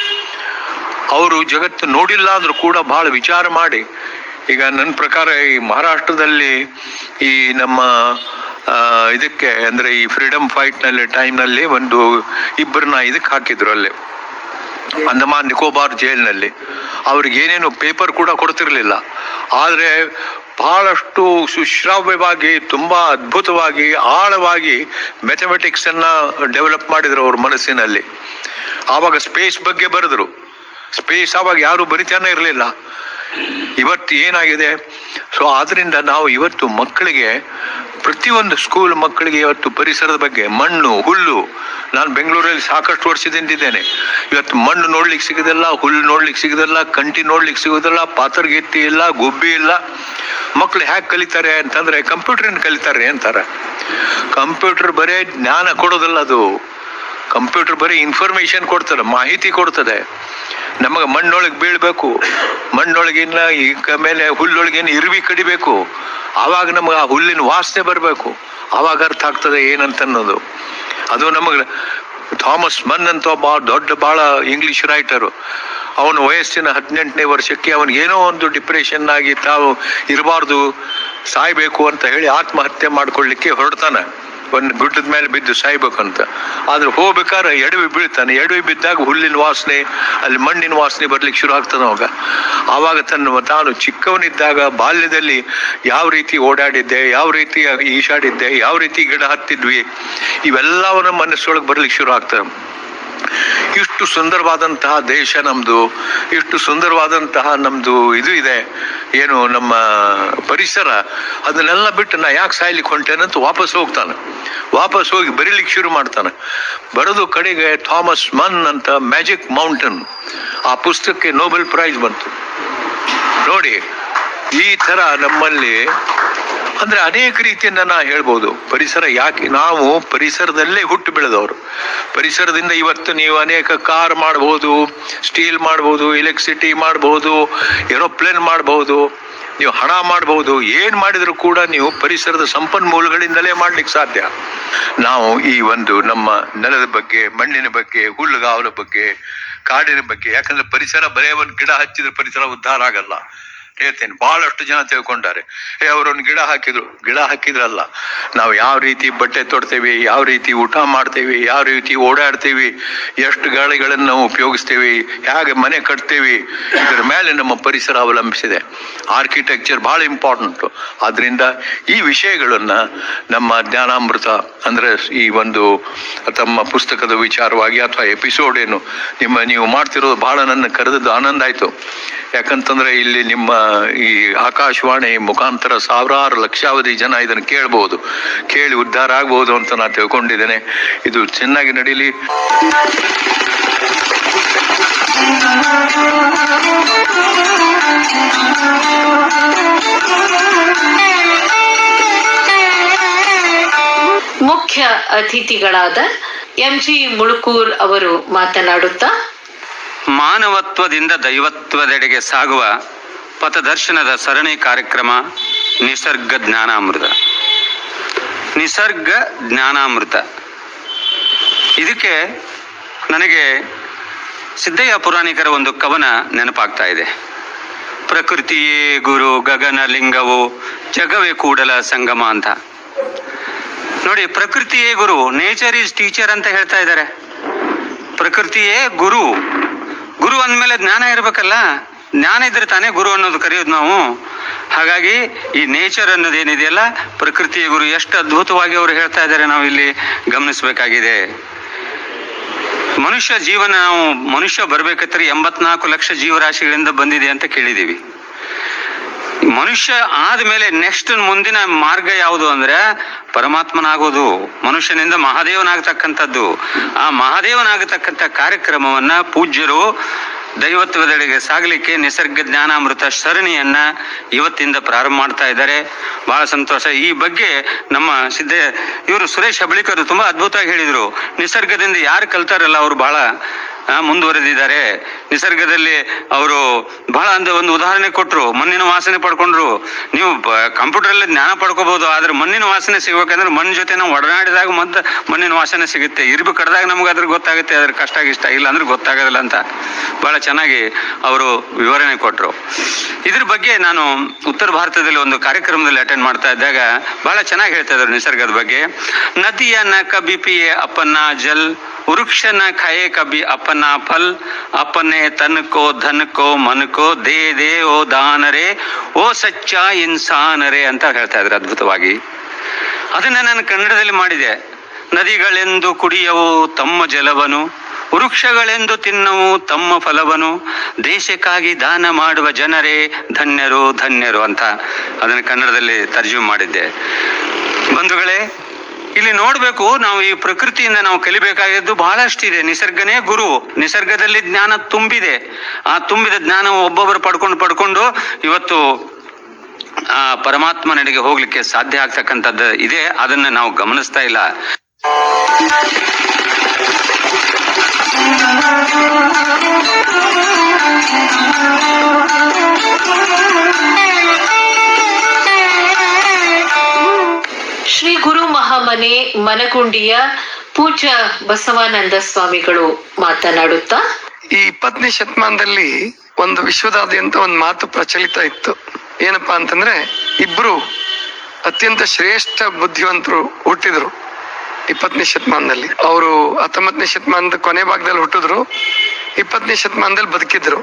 [SPEAKER 6] ಅವರು ಜಗತ್ತು ನೋಡಿಲ್ಲ ಅಂದ್ರೂ ಕೂಡ ಬಹಳ ವಿಚಾರ ಮಾಡಿ, ಈಗ ನನ್ನ ಪ್ರಕಾರ ಈ ಮಹಾರಾಷ್ಟ್ರದಲ್ಲಿ ಈ ನಮ್ಮ ಇದಕ್ಕೆ ಅಂದ್ರೆ ಈ ಫ್ರೀಡಮ್ ಫೈಟ್ನಲ್ಲಿ ಟೈಮ್ನಲ್ಲಿ ಒಂದು ಇಬ್ಬರನ್ನ ಇದಕ್ಕೆ ಹಾಕಿದ್ರು ಅಲ್ಲಿ. ಅಂಡಮಾನ್ ನಿಕೋಬಾರ್ ಜೈಲಿನಲ್ಲಿ. ಅವ್ರಿಗೆ ಏನೇನು ಪೇಪರ್ ಕೂಡ ಕೊಡ್ತಿರಲಿಲ್ಲ. ಆದರೆ ಬಹಳಷ್ಟು ಸುಶ್ರಾವ್ಯವಾಗಿ, ತುಂಬಾ ಅದ್ಭುತವಾಗಿ, ಆಳವಾಗಿ ಮ್ಯಾಥಮೆಟಿಕ್ಸ್ ಅನ್ನ ಡೆವಲಪ್ ಮಾಡಿದ್ರು ಅವ್ರ ಮನಸ್ಸಿನಲ್ಲಿ. ಆವಾಗ ಸ್ಪೇಸ್ ಬಗ್ಗೆ ಬರೆದ್ರು. ಸ್ಪೇಸ್ ಆವಾಗ ಯಾರು ಬರಿತಾನೆ ಇರಲಿಲ್ಲ. ಇವತ್ತು ಏನಾಗಿದೆ? ಸೊ ಆದ್ದರಿಂದ ನಾವು ಇವತ್ತು ಮಕ್ಕಳಿಗೆ, ಪ್ರತಿಯೊಂದು ಸ್ಕೂಲ್ ಮಕ್ಕಳಿಗೆ ಇವತ್ತು ಪರಿಸರದ ಬಗ್ಗೆ, ಮಣ್ಣು, ಹುಲ್ಲು, ನಾನು ಬೆಂಗಳೂರಲ್ಲಿ ಸಾಕಷ್ಟು ವರ್ಷದಿಂದ ಇದ್ದೇನೆ ಇವತ್ತು ಮಣ್ಣು ನೋಡ್ಲಿಕ್ಕೆ ಸಿಗೋದಿಲ್ಲ, ಹುಲ್ಲು ನೋಡ್ಲಿಕ್ಕೆ ಸಿಗೋದಿಲ್ಲ, ಕಂಟಿ ನೋಡ್ಲಿಕ್ಕೆ ಸಿಗೋದಿಲ್ಲ, ಪಾತ್ರಗೆತ್ತಿ ಇಲ್ಲ, ಗುಬ್ಬಿ ಇಲ್ಲ. ಮಕ್ಕಳು ಹ್ಯಾಕ್ ಕಲಿತಾರೆ ಅಂತಂದ್ರೆ ಕಂಪ್ಯೂಟರ್ ಕಲಿತಾರೆ ಅಂತಾರೆ. ಕಂಪ್ಯೂಟರ್ ಬರೇ ಜ್ಞಾನ ಕೊಡೋದಿಲ್ಲ ಅದು. ಕಂಪ್ಯೂಟರ್ ಬರೀ ಇನ್ಫಾರ್ಮೇಶನ್ ಕೊಡ್ತದೆ, ಮಾಹಿತಿ ಕೊಡ್ತದೆ. ನಮಗೆ ಮಣ್ಣೊಳಗೆ ಬೀಳಬೇಕು. ಮಣ್ಣೊಳಗಿನ ಈಗ ಮೇಲೆ ಹುಲ್ಲೊಳಗಿನ ಇರುವಿ ಕಡಿಬೇಕು. ಆವಾಗ ನಮಗೆ ಆ ಹುಲ್ಲಿನ ವಾಸನೆ ಬರಬೇಕು. ಆವಾಗ ಅರ್ಥ ಆಗ್ತದೆ ಏನಂತ ಅನ್ನೋದು ಅದು ನಮಗೆ ಥಾಮಸ್ ಮನ್ ಅಂತ ಒಬ್ಬ ದೊಡ್ಡ ಭಾಳ ಇಂಗ್ಲಿಷ್ ರೈಟರು ಅವನ ವಯಸ್ಸಿನ ಹದಿನೆಂಟನೇ ವರ್ಷಕ್ಕೆ ಅವನಿಗೇನೋ ಏನೋ ಒಂದು ಡಿಪ್ರೆಷನ್ ಆಗಿ ತಾವು ಇರಬಾರ್ದು, ಸಾಯ್ಬೇಕು ಅಂತ ಹೇಳಿ ಆತ್ಮಹತ್ಯೆ ಮಾಡ್ಕೊಳ್ಳಿಕ್ಕೆ ಹೊರಡ್ತಾನೆ. ಒಂದು ಗುಡ್ಡದ ಮೇಲೆ ಬಿದ್ದು ಸಾಯ್ಬೇಕಂತ. ಆದ್ರೆ ಹೋಗ್ಬೇಕಾದ್ರೆ ಎಡವಿ ಬೀಳ್ತಾನೆ. ಎಡವಿ ಬಿದ್ದಾಗ ಹುಲ್ಲಿನ ವಾಸನೆ, ಅಲ್ಲಿ ಮಣ್ಣಿನ ವಾಸನೆ ಬರ್ಲಿಕ್ಕೆ ಶುರು ಆಗ್ತದೆ ಅವಾಗ. ಆವಾಗ ತನ್ನ ತಾನು ಚಿಕ್ಕವನಿದ್ದಾಗ ಬಾಲ್ಯದಲ್ಲಿ ಯಾವ ರೀತಿ ಓಡಾಡಿದ್ದೆ, ಯಾವ ರೀತಿ ಈಶಾಡಿದ್ದೆ, ಯಾವ ರೀತಿ ಗಿಡ ಹತ್ತಿದ್ವಿ, ಇವೆಲ್ಲವನ್ನ ಮನಸ್ಸೊಳಗೆ ಬರ್ಲಿಕ್ಕೆ ಶುರು ಆಗ್ತದೆ. ಇಷ್ಟು ಸುಂದರವಾದಂತಹ ದೇಶ ನಮ್ಮದು ಇಷ್ಟು ಸುಂದರವಾದಂತಹ ನಮ್ದು ಇದು ಇದೆ, ಏನು ನಮ್ಮ ಪರಿಸರ, ಅದನ್ನೆಲ್ಲ ಬಿಟ್ಟು ನಾ ಯಾಕೆ ಸಾಯ್ಲಿಕ್ಕೆ ಅಂತ ವಾಪಸ್ ಹೋಗ್ತಾನೆ. ವಾಪಸ್ ಹೋಗಿ ಬರೀಲಿಕ್ಕೆ ಶುರು ಮಾಡ್ತಾನೆ. ಬರೋದು ಕಡೆಗೆ ಥಾಮಸ್ ಮನ್ ಅಂತ ಮ್ಯಾಜಿಕ್ ಮೌಂಟನ್, ಆ ಪುಸ್ತಕಕ್ಕೆ ನೋಬೆಲ್ ಪ್ರೈಸ್ ಬಂತು. ನೋಡಿ, ಈ ತರ ನಮ್ಮಲ್ಲಿ ಅಂದ್ರೆ ಅನೇಕ ರೀತಿಯಿಂದ ನಾ ಹೇಳ್ಬೋದು. ಪರಿಸರ ಯಾಕೆ, ನಾವು ಪರಿಸರದಲ್ಲೇ ಹುಟ್ಟು ಬೆಳೆದವರು. ಪರಿಸರದಿಂದ ಇವತ್ತು ನೀವು ಅನೇಕ ಕಾರ್ ಮಾಡಬಹುದು ಸ್ಟೀಲ್ ಮಾಡಬಹುದು ಎಲೆಕ್ಟ್ರಿಸಿಟಿ ಮಾಡಬಹುದು ಏರೋಪ್ಲೇನ್ ಮಾಡಬಹುದು ನೀವು ಹಣ ಮಾಡಬಹುದು ಏನು ಮಾಡಿದರೂ ಕೂಡ ನೀವು ಪರಿಸರದ ಸಂಪನ್ಮೂಲಗಳಿಂದಲೇ ಮಾಡ್ಲಿಕ್ಕೆ ಸಾಧ್ಯ. ನಾವು ಈ ಒಂದು ನಮ್ಮ ನೆಲದ ಬಗ್ಗೆ, ಮಣ್ಣಿನ ಬಗ್ಗೆ, ಹುಲ್ಲುಗಾವಲ ಬಗ್ಗೆ, ಕಾಡಿನ ಬಗ್ಗೆ, ಯಾಕಂದ್ರೆ ಪರಿಸರ ಬರೆಯ ಒಂದು ಗಿಡ ಹಚ್ಚಿದ್ರೆ ಪರಿಸರ ಉದ್ಧಾರ ಆಗಲ್ಲ. ಹೇಳ್ತೇನೆ. ಬಹಳಷ್ಟು ಜನ ತಿಳ್ಕೊಂಡಾರೆ. ಏ ಅವರೊಂದು ಗಿಡ ಹಾಕಿದ್ರು. ಗಿಡ ಹಾಕಿದ್ರಲ್ಲ, ನಾವು ಯಾವ ರೀತಿ ಬಟ್ಟೆ ತೊಡ್ತೇವೆ, ಯಾವ ರೀತಿ ಊಟ ಮಾಡ್ತೇವೆ, ಯಾವ ರೀತಿ ಓಡಾಡ್ತೇವೆ, ಎಷ್ಟು ಗಾಳಿಗಳನ್ನು ನಾವು ಉಪಯೋಗಿಸ್ತೇವೆ, ಹೇಗೆ ಮನೆ ಕಟ್ತೇವೆ, ಇದರ ಮೇಲೆ ನಮ್ಮ ಪರಿಸರ ಅವಲಂಬಿಸಿದೆ. ಆರ್ಕಿಟೆಕ್ಚರ್ ಬಹಳ ಇಂಪಾರ್ಟೆಂಟು ಆದ್ರಿಂದ ಈ ವಿಷಯಗಳನ್ನು ನಮ್ಮ ಜ್ಞಾನಾಮೃತ, ಅಂದ್ರೆ ಈ ಒಂದು ತಮ್ಮ ಪುಸ್ತಕದ ವಿಚಾರವಾಗಿ ಅಥವಾ ಎಪಿಸೋಡ್ ಏನು ನಿಮ್ಮ, ನೀವು ಮಾಡ್ತಿರೋದು ಬಹಳ ನನ್ನ ಕರೆದದ್ದು ಆನಂದ ಆಯ್ತು. ಯಾಕಂತಂದ್ರೆ ಇಲ್ಲಿ ನಿಮ್ಮ ಈ ಆಕಾಶವಾಣಿ ಮುಖಾಂತರ ಸಾವಿರಾರು ಲಕ್ಷಾವಧಿ ಜನ ಇದನ್ನು ಕೇಳ್ಬೋದು ಕೇಳಿ ಉದ್ಧಾರ ಆಗ್ಬೋದು ಅಂತ ನಾನು ತಿಳ್ಕೊಂಡಿದ್ದೇನೆ. ಇದು ಚೆನ್ನಾಗಿ ನಡೀಲಿ.
[SPEAKER 2] ಮುಖ್ಯ ಅತಿಥಿಗಳಾದ ಎಂ ಜಿ ಮುಳುಕೂರ್ ಅವರು ಮಾತನಾಡುತ್ತಾ
[SPEAKER 7] ಮಾನವತ್ವದಿಂದ ದೈವತ್ವದೆಡೆಗೆ ಸಾಗುವ ಪಥದರ್ಶನದ ಸರಣಿ ಕಾರ್ಯಕ್ರಮ ನಿಸರ್ಗ ಜ್ಞಾನಾಮೃತ. ನಿಸರ್ಗ ಜ್ಞಾನಾಮೃತ. ಇದಕ್ಕೆ ನನಗೆ ಸಿದ್ದಯ್ಯ ಪುರಾಣಿಕರ ಒಂದು ಕವನ ನೆನಪಾಗ್ತಾ ಇದೆ. ಪ್ರಕೃತಿಯೇ ಗುರು ಗಗನ ಲಿಂಗವು, ಜಗವೇ ಕೂಡಲ ಸಂಗಮ ಅಂತ. ನೋಡಿ, ಪ್ರಕೃತಿಯೇ ಗುರು ನೇಚರ್ ಈಸ್ ಟೀಚರ್ ಅಂತ ಹೇಳ್ತಾ ಇದ್ದಾರೆ. ಪ್ರಕೃತಿಯೇ ಗುರು. ಗುರು ಅಂದಮೇಲೆ ಜ್ಞಾನ ಇರಬೇಕಲ್ಲ. ಜ್ಞಾನ ಇದ್ರೆ ತಾನೇ ಗುರು ಅನ್ನೋದು ಕರೆಯೋದು ನಾವು. ಹಾಗಾಗಿ ಈ ನೇಚರ್ ಅನ್ನೋದೇನಿದೆಯಲ್ಲ ಪ್ರಕೃತಿಯ ಗುರು ಎಷ್ಟು ಅದ್ಭುತವಾಗಿ ಅವರು ಹೇಳ್ತಾ ಇದ್ದಾರೆ ನಾವು ಇಲ್ಲಿ ಗಮನಿಸಬೇಕಾಗಿದೆ. ಮನುಷ್ಯ ಜೀವನ ನಾವು, ಮನುಷ್ಯ ಬರ್ಬೇಕಂದ್ರೆ ಎಂಬತ್ನಾಲ್ಕು ಲಕ್ಷ ಜೀವರಾಶಿಗಳಿಂದ ಬಂದಿದೆ ಅಂತ ಕೇಳಿದ್ದೀವಿ. ಮನುಷ್ಯ ಆದ್ಮೇಲೆ ನೆಕ್ಸ್ಟ್ ಮುಂದಿನ ಮಾರ್ಗ ಯಾವುದು ಅಂದ್ರೆ ಪರಮಾತ್ಮನಾಗೋದು, ಮನುಷ್ಯನಿಂದ ಮಹಾದೇವನಾಗತಕ್ಕಂಥದ್ದು. ಆ ಮಹಾದೇವನಾಗತಕ್ಕಂಥ ಕಾರ್ಯಕ್ರಮವನ್ನ ಪೂಜ್ಯರು ದೈವತ್ವದೆಡೆಗೆ ಸಾಗಲಿಕ್ಕೆ ನಿಸರ್ಗ ಜ್ಞಾನಾಮೃತ ಸರಣಿಯನ್ನ ಇವತ್ತಿಂದ ಪ್ರಾರಂಭ ಮಾಡ್ತಾ ಇದ್ದಾರೆ. ಬಹಳ ಸಂತೋಷ. ಈ ಬಗ್ಗೆ ನಮ್ಮ ಸಿದ್ಧ ಇವರು ಸುರೇಶ್ ಹಬಳಿಕರು ತುಂಬಾ ಅದ್ಭುತವಾಗಿ ಹೇಳಿದರು. ನಿಸರ್ಗದಿಂದ ಯಾರು ಕಲ್ತಾರಲ್ಲ ಅವರು ಬಹಳ ಮುಂದುವರೆದಿದ್ದಾರೆ. ನಿಸರ್ಗದಲ್ಲಿ ಅವರು ಬಹಳ ಅಂದ್ರೆ ಒಂದು ಉದಾಹರಣೆ ಕೊಟ್ಟರು ಮಣ್ಣಿನ ವಾಸನೆ ಪಡ್ಕೊಂಡ್ರು. ನೀವು ಕಂಪ್ಯೂಟರ್ ಅಲ್ಲಿ ಜ್ಞಾನ ಪಡ್ಕೋಬಹುದು, ಆದ್ರೆ ಮಣ್ಣಿನ ವಾಸನೆ ಸಿಗ್ಬೇಕಂದ್ರೆ ಮಣ್ಣ ಜೊತೆ ನಾವು ಒಡನಾಡಿದಾಗ ಮತ್ತೆ ಮಣ್ಣಿನ ವಾಸನೆ ಸಿಗುತ್ತೆ. ಇರ್ಬಿ ಕಡ್ದಾಗ ನಮ್ಗೆ ಅದ್ರ ಗೊತ್ತಾಗುತ್ತೆ ಅದ್ರ ಕಷ್ಟ ಇಷ್ಟ ಇಲ್ಲ ಅಂದ್ರೆ ಗೊತ್ತಾಗೋದಿಲ್ಲ ಅಂತ ಬಹಳ ಚೆನ್ನಾಗಿ ಅವರು ವಿವರಣೆ ಕೊಟ್ಟರು ಇದ್ರ ಬಗ್ಗೆ ನಾನು ಉತ್ತರ ಭಾರತದಲ್ಲಿ ಒಂದು ಕಾರ್ಯಕ್ರಮದಲ್ಲಿ ಅಟೆಂಡ್ ಮಾಡ್ತಾ ಇದ್ದಾಗ ಬಹಳ ಚೆನ್ನಾಗಿ ಹೇಳ್ತಾ ಇದ್ರು ನಿಸರ್ಗದ ಬಗ್ಗೆ. ನದಿಯ ನ ಕಬಿ ಪಿಯೆ ಅಪ್ಪನ್ನ ಜಲ್, ವೃಕ್ಷನ ಖಾಯೆ ಕಬಿ ಅಪ್ಪನ ಫಲ್ ಅಪ್ಪನೆ ತನ್ಕೋ दे दे ದೇ ದೇ ಓ ದಾನರೇ ಓ ಸಚ್ಚ ಇನ್ಸಾನರೇ ಅಂತ ಹೇಳ್ತಾ ಇದ್ರು ಅದ್ಭುತವಾಗಿ. ಅದನ್ನ ನಾನು ಕನ್ನಡದಲ್ಲಿ ಮಾಡಿದೆ. ನದಿಗಳೆಂದು ಕುಡಿಯವು ತಮ್ಮ ಜಲವನು, ವೃಕ್ಷಗಳೆಂದು ತಿನ್ನವು ತಮ್ಮ ಫಲವನು, ದೇಶಕ್ಕಾಗಿ ದಾನ ಮಾಡುವ ಜನರೇ ಧನ್ಯರು ಧನ್ಯರು ಅಂತ ಅದನ್ನು ಕನ್ನಡದಲ್ಲಿ ತರ್ಜುಮೆ ಮಾಡಿದ್ದೆ. ಬಂಧುಗಳೇ ಇಲ್ಲಿ ನೋಡ್ಬೇಕು, ನಾವು ಈ ಪ್ರಕೃತಿಯಿಂದ ನಾವು ಕಲಿಬೇಕಾಗಿದ್ದು ಬಹಳಷ್ಟಿದೆ. ನಿಸರ್ಗನೇ ಗುರು. ನಿಸರ್ಗದಲ್ಲಿ ಜ್ಞಾನ ತುಂಬಿದೆ. ಆ ತುಂಬಿದ ಜ್ಞಾನ ಒಬ್ಬೊಬ್ಬರು ಪಡ್ಕೊಂಡು ಪಡ್ಕೊಂಡು ಇವತ್ತು, ಆ, ಪರಮಾತ್ಮ ನಡೆಗೆ ಹೋಗ್ಲಿಕ್ಕೆ ಸಾಧ್ಯ ಆಗ್ತಕ್ಕಂಥದ್ದು ಇದೆ. ಅದನ್ನ ನಾವು ಗಮನಿಸ್ತಾ ಇಲ್ಲ.
[SPEAKER 2] ಶ್ರೀ ಗುರು ಮಹಾಮನೆ ಮನಗುಂಡಿಯ ಪೂಜ್ಯ ಬಸವಾನಂದ ಸ್ವಾಮಿಗಳು ಮಾತನಾಡುತ್ತಾ?
[SPEAKER 8] ಈ ಇಪ್ಪತ್ತನೇ ಶತಮಾನದಲ್ಲಿ ಒಂದು ವಿಶ್ವದಾದ್ಯಂತ ಒಂದು ಮಾತು ಪ್ರಚಲಿತ ಇತ್ತು. ಏನಪ್ಪಾ ಅಂತಂದ್ರೆ, ಇಬ್ರು ಅತ್ಯಂತ ಶ್ರೇಷ್ಠ ಬುದ್ಧಿವಂತರು ಹುಟ್ಟಿದ್ರು ಇಪ್ಪತ್ತನೇ ಶತಮಾನದಲ್ಲಿ. ಅವರು ಹತ್ತೊಂಬತ್ತನೇ ಶತಮಾನದ ಕೊನೆ ಭಾಗದಲ್ಲಿ ಹುಟ್ಟಿದ್ರು, ಇಪ್ಪತ್ತನೇ ಶತಮಾನದಲ್ಲಿ ಬದುಕಿದ್ರು.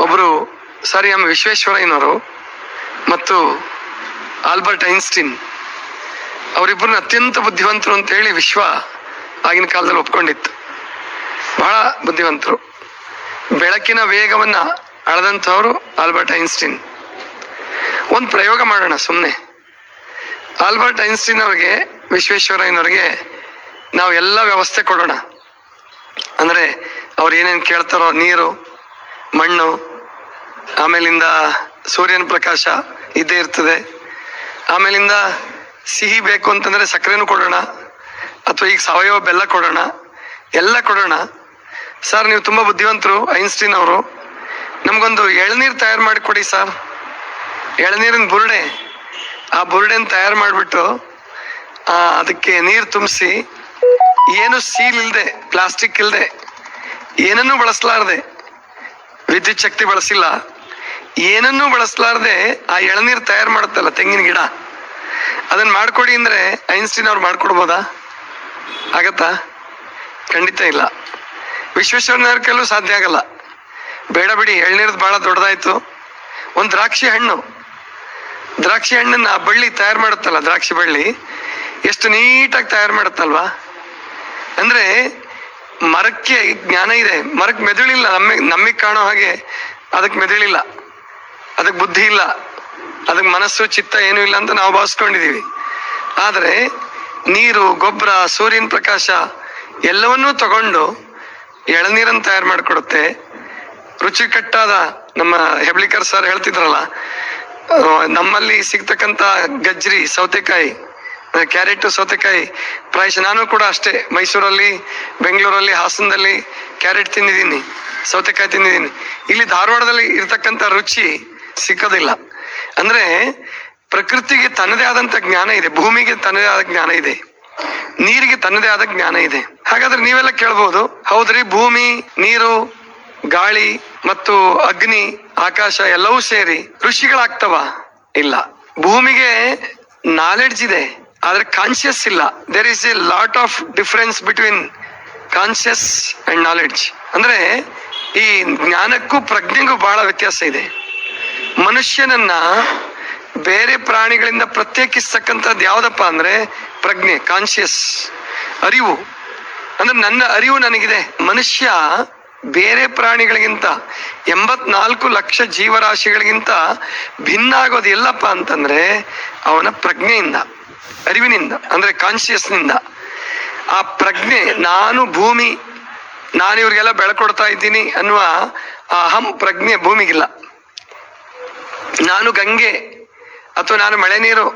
[SPEAKER 8] ಒಬ್ರು ಸರಿ ಎಂ ವಿಶ್ವೇಶ್ವರಯ್ಯನವರು ಮತ್ತು ಆಲ್ಬರ್ಟ್ ಐನ್ಸ್ಟೀನ್ ಅವರಿಬ್ಬರನ್ನ ಅತ್ಯಂತ ಬುದ್ಧಿವಂತರು ಅಂತ ಹೇಳಿ ವಿಶ್ವ ಆಗಿನ ಕಾಲದಲ್ಲಿ ಒಪ್ಕೊಂಡಿತ್ತು. ಬಹಳ ಬುದ್ಧಿವಂತರು. ಬೆಳಕಿನ ವೇಗವನ್ನ ಅಳದಂಥವರು ಆಲ್ಬರ್ಟ್ ಐನ್ಸ್ಟೀನ್. ಒಂದು ಪ್ರಯೋಗ ಮಾಡೋಣ ಸುಮ್ಮನೆ ಆಲ್ಬರ್ಟ್ ಐನ್ಸ್ಟೀನ್ ಅವ್ರಿಗೆ ವಿಶ್ವೇಶ್ವರಯ್ಯನವ್ರಿಗೆ ನಾವು ಎಲ್ಲ ವ್ಯವಸ್ಥೆ ಕೊಡೋಣ. ಅಂದ್ರೆ ಅವ್ರು ಏನೇನು ಕೇಳ್ತಾರೋ, ನೀರು, ಮಣ್ಣು, ಆಮೇಲಿಂದ ಸೂರ್ಯನ ಪ್ರಕಾಶ ಇದ್ದೇ ಇರ್ತದೆ. ಆಮೇಲಿಂದ ಸಿಹಿ ಬೇಕು ಅಂತಂದ್ರೆ ಸಕ್ಕರೆನೂ ಕೊಡೋಣ, ಅಥವಾ ಈಗ ಸಾವಯವ ಬೆಲ್ಲ ಕೊಡೋಣ, ಎಲ್ಲ ಕೊಡೋಣ. ಸರ್, ನೀವು ತುಂಬಾ ಬುದ್ಧಿವಂತರು, ಐನ್ಸ್ಟೀನ್ ಅವರು. ನಮಗೊಂದು ಎಳ್ನೀರು ತಯಾರು ಮಾಡಿ ಕೊಡಿ ಸರ್. ಎಳ್ನೀರಿನ ಬುರುಡೆ. ಆ ಬುರುಡೆನ ತಯಾರು ಮಾಡಿಬಿಟ್ಟು ಅದಕ್ಕೆ ನೀರು ತುಂಬಿಸಿ, ಏನು ಸೀಲ್ ಇಲ್ಲದೆ ಪ್ಲಾಸ್ಟಿಕ್ ಇಲ್ಲದೆ ಏನನ್ನೂ ಬಳಸಲಾರದೆ, ವಿದ್ಯುತ್ ಶಕ್ತಿ ಬಳಸಿಲ್ಲ, ಏನನ್ನೂ ಬಳಸಲಾರದೆ ಆ ಎಳನೀರು ತಯಾರು ಮಾಡುತ್ತಲ್ಲ ತೆಂಗಿನ ಗಿಡ. ಅದನ್ನ ಮಾಡ್ಕೊಡಿ ಅಂದ್ರೆ ಐನ್ಸ್ಟೀನ್ ಅವ್ರು ಮಾಡ್ಕೊಡ್ಬೋದಾ? ಆಗತ್ತಾ? ಖಂಡಿತ ಇಲ್ಲ. ವಿಶ್ವೇಶ್ವರನವ್ರ ಕೈಲೂ ಸಾಧ್ಯ ಆಗಲ್ಲ. ಬೇಡ ಬಿಡಿ, ಎಳ್ನೀರ್ದು ಬಹಳ ದೊಡ್ಡದಾಯ್ತು. ಒಂದು ದ್ರಾಕ್ಷಿ ಹಣ್ಣು. ದ್ರಾಕ್ಷಿ ಹಣ್ಣನ್ನ ಬಳ್ಳಿ ತಯಾರು ಮಾಡುತ್ತಲ್ಲ, ದ್ರಾಕ್ಷಿ ಬಳ್ಳಿ? ಎಷ್ಟು ನೀಟಾಗಿ ತಯಾರು ಮಾಡುತ್ತಲ್ವಾ? ಅಂದ್ರೆ ಮರಕ್ಕೆ ಜ್ಞಾನ ಇದೆ. ಮರಕ್ಕೆ ಮೆದುಳಿಲ್ಲ, ನಮಗೆ ನಮಗೆ ಕಾಣೋ ಹಾಗೆ ಅದಕ್ಕೆ ಮೆದುಳಿಲ್ಲ. ಅದಕ್ಕೆ ಬುದ್ಧಿ ಇಲ್ಲ. ಅದಕ್ಕೆ ಮನಸ್ಸು, ಚಿತ್ತ ಏನೂ ಇಲ್ಲ ಅಂತ ನಾವು ಭಾವಿಸ್ಕೊಂಡಿದೀವಿ ಆದರೆ ನೀರು, ಗೊಬ್ಬರ, ಸೂರ್ಯನ ಪ್ರಕಾಶ ಎಲ್ಲವನ್ನೂ ತಗೊಂಡು ಎಳನೀರನ್ನು ತಯಾರು ಮಾಡಿಕೊಡುತ್ತೆ. ರುಚಿಕಟ್ಟಾದ ನಮ್ಮ ಹೆಬ್ಳಿಕರ್ ಸರ್ ಹೇಳ್ತಿದ್ರಲ್ಲ ನಮ್ಮಲ್ಲಿ ಸಿಗ್ತಕ್ಕಂತ ಗಜ್ರಿ ಸೌತೆಕಾಯಿ ಕ್ಯಾರೆಟ್, ಸೌತೆಕಾಯಿ, ಪ್ರಾಯಶಃ ನಾನು ಕೂಡ ಅಷ್ಟೇ ಮೈಸೂರಲ್ಲಿ, ಬೆಂಗಳೂರಲ್ಲಿ, ಹಾಸನದಲ್ಲಿ ಕ್ಯಾರೆಟ್ ತಿಂದಿದ್ದೀನಿ, ಸೌತೆಕಾಯಿ ತಿಂದಿದ್ದೀನಿ. ಇಲ್ಲಿ ಧಾರವಾಡದಲ್ಲಿ ಇರ್ತಕ್ಕಂಥ ರುಚಿ ಸಿಕ್ಕೋದಿಲ್ಲ. ಅಂದ್ರೆ ಪ್ರಕೃತಿಗೆ ತನ್ನದೇ ಆದಂತ ಜ್ಞಾನ ಇದೆ, ಭೂಮಿಗೆ ತನ್ನದೇ ಆದ ಜ್ಞಾನ ಇದೆ, ನೀರಿಗೆ ತನ್ನದೇ ಆದ ಜ್ಞಾನ ಇದೆ. ಹಾಗಾದ್ರೆ ನೀವೆಲ್ಲ ಕೇಳ್ಬೋದು, ಹೌದ್ರಿ, ಭೂಮಿ, ನೀರು, ಗಾಳಿ ಮತ್ತು ಅಗ್ನಿ, ಆಕಾಶ ಎಲ್ಲವೂ ಸೇರಿ ಋಷಿಗಳಾಗ್ತವ? ಇಲ್ಲ. ಭೂಮಿಗೆ ನಾಲೆಡ್ಜ್ ಇದೆ, ಆದ್ರೆ ಕಾನ್ಶಿಯಸ್ ಇಲ್ಲ. There is a lot of difference between conscious and knowledge ಅಂದ್ರೆ ಈ ಜ್ಞಾನಕ್ಕೂ ಪ್ರಜ್ಞೆಗೂ ಬಹಳ ವ್ಯತ್ಯಾಸ ಇದೆ. ಮನುಷ್ಯನನ್ನ ಬೇರೆ ಪ್ರಾಣಿಗಳಿಂದ ಪ್ರತ್ಯೇಕಿಸ್ತಕ್ಕಂಥದ್ದು ಯಾವ್ದಪ್ಪ ಅಂದ್ರೆ ಪ್ರಜ್ಞೆ ಕಾನ್ಶಿಯಸ್ ಅರಿವು. ಅಂದ್ರೆ ನನ್ನ ಅರಿವು ನನಗಿದೆ. ಮನುಷ್ಯ ಬೇರೆ ಪ್ರಾಣಿಗಳಿಗಿಂತ ಎಂಬತ್ನಾಲ್ಕು ಲಕ್ಷ ಜೀವರಾಶಿಗಳಿಗಿಂತ ಭಿನ್ನ ಆಗೋದು ಎಲ್ಲಪ್ಪ ಅಂತಂದ್ರೆ ಅವನ ಪ್ರಜ್ಞೆಯಿಂದ, ಅರಿವಿನಿಂದ, ಅಂದ್ರೆ ಕಾನ್ಶಿಯಸ್ನಿಂದ ಆ ಪ್ರಜ್ಞೆ, ನಾನು ಭೂಮಿ ನಾನು ಇವ್ರಿಗೆಲ್ಲ ಬೆಳಕೊಡ್ತಾ ಇದ್ದೀನಿ ಅನ್ನುವ ಆ ಅಹಂ ಪ್ರಜ್ಞೆ ಭೂಮಿಗಿಲ್ಲ. ನಾನು ಗಂಗೆ ಅಥವಾ ನಾನು ಮಳೆ ನೀರು.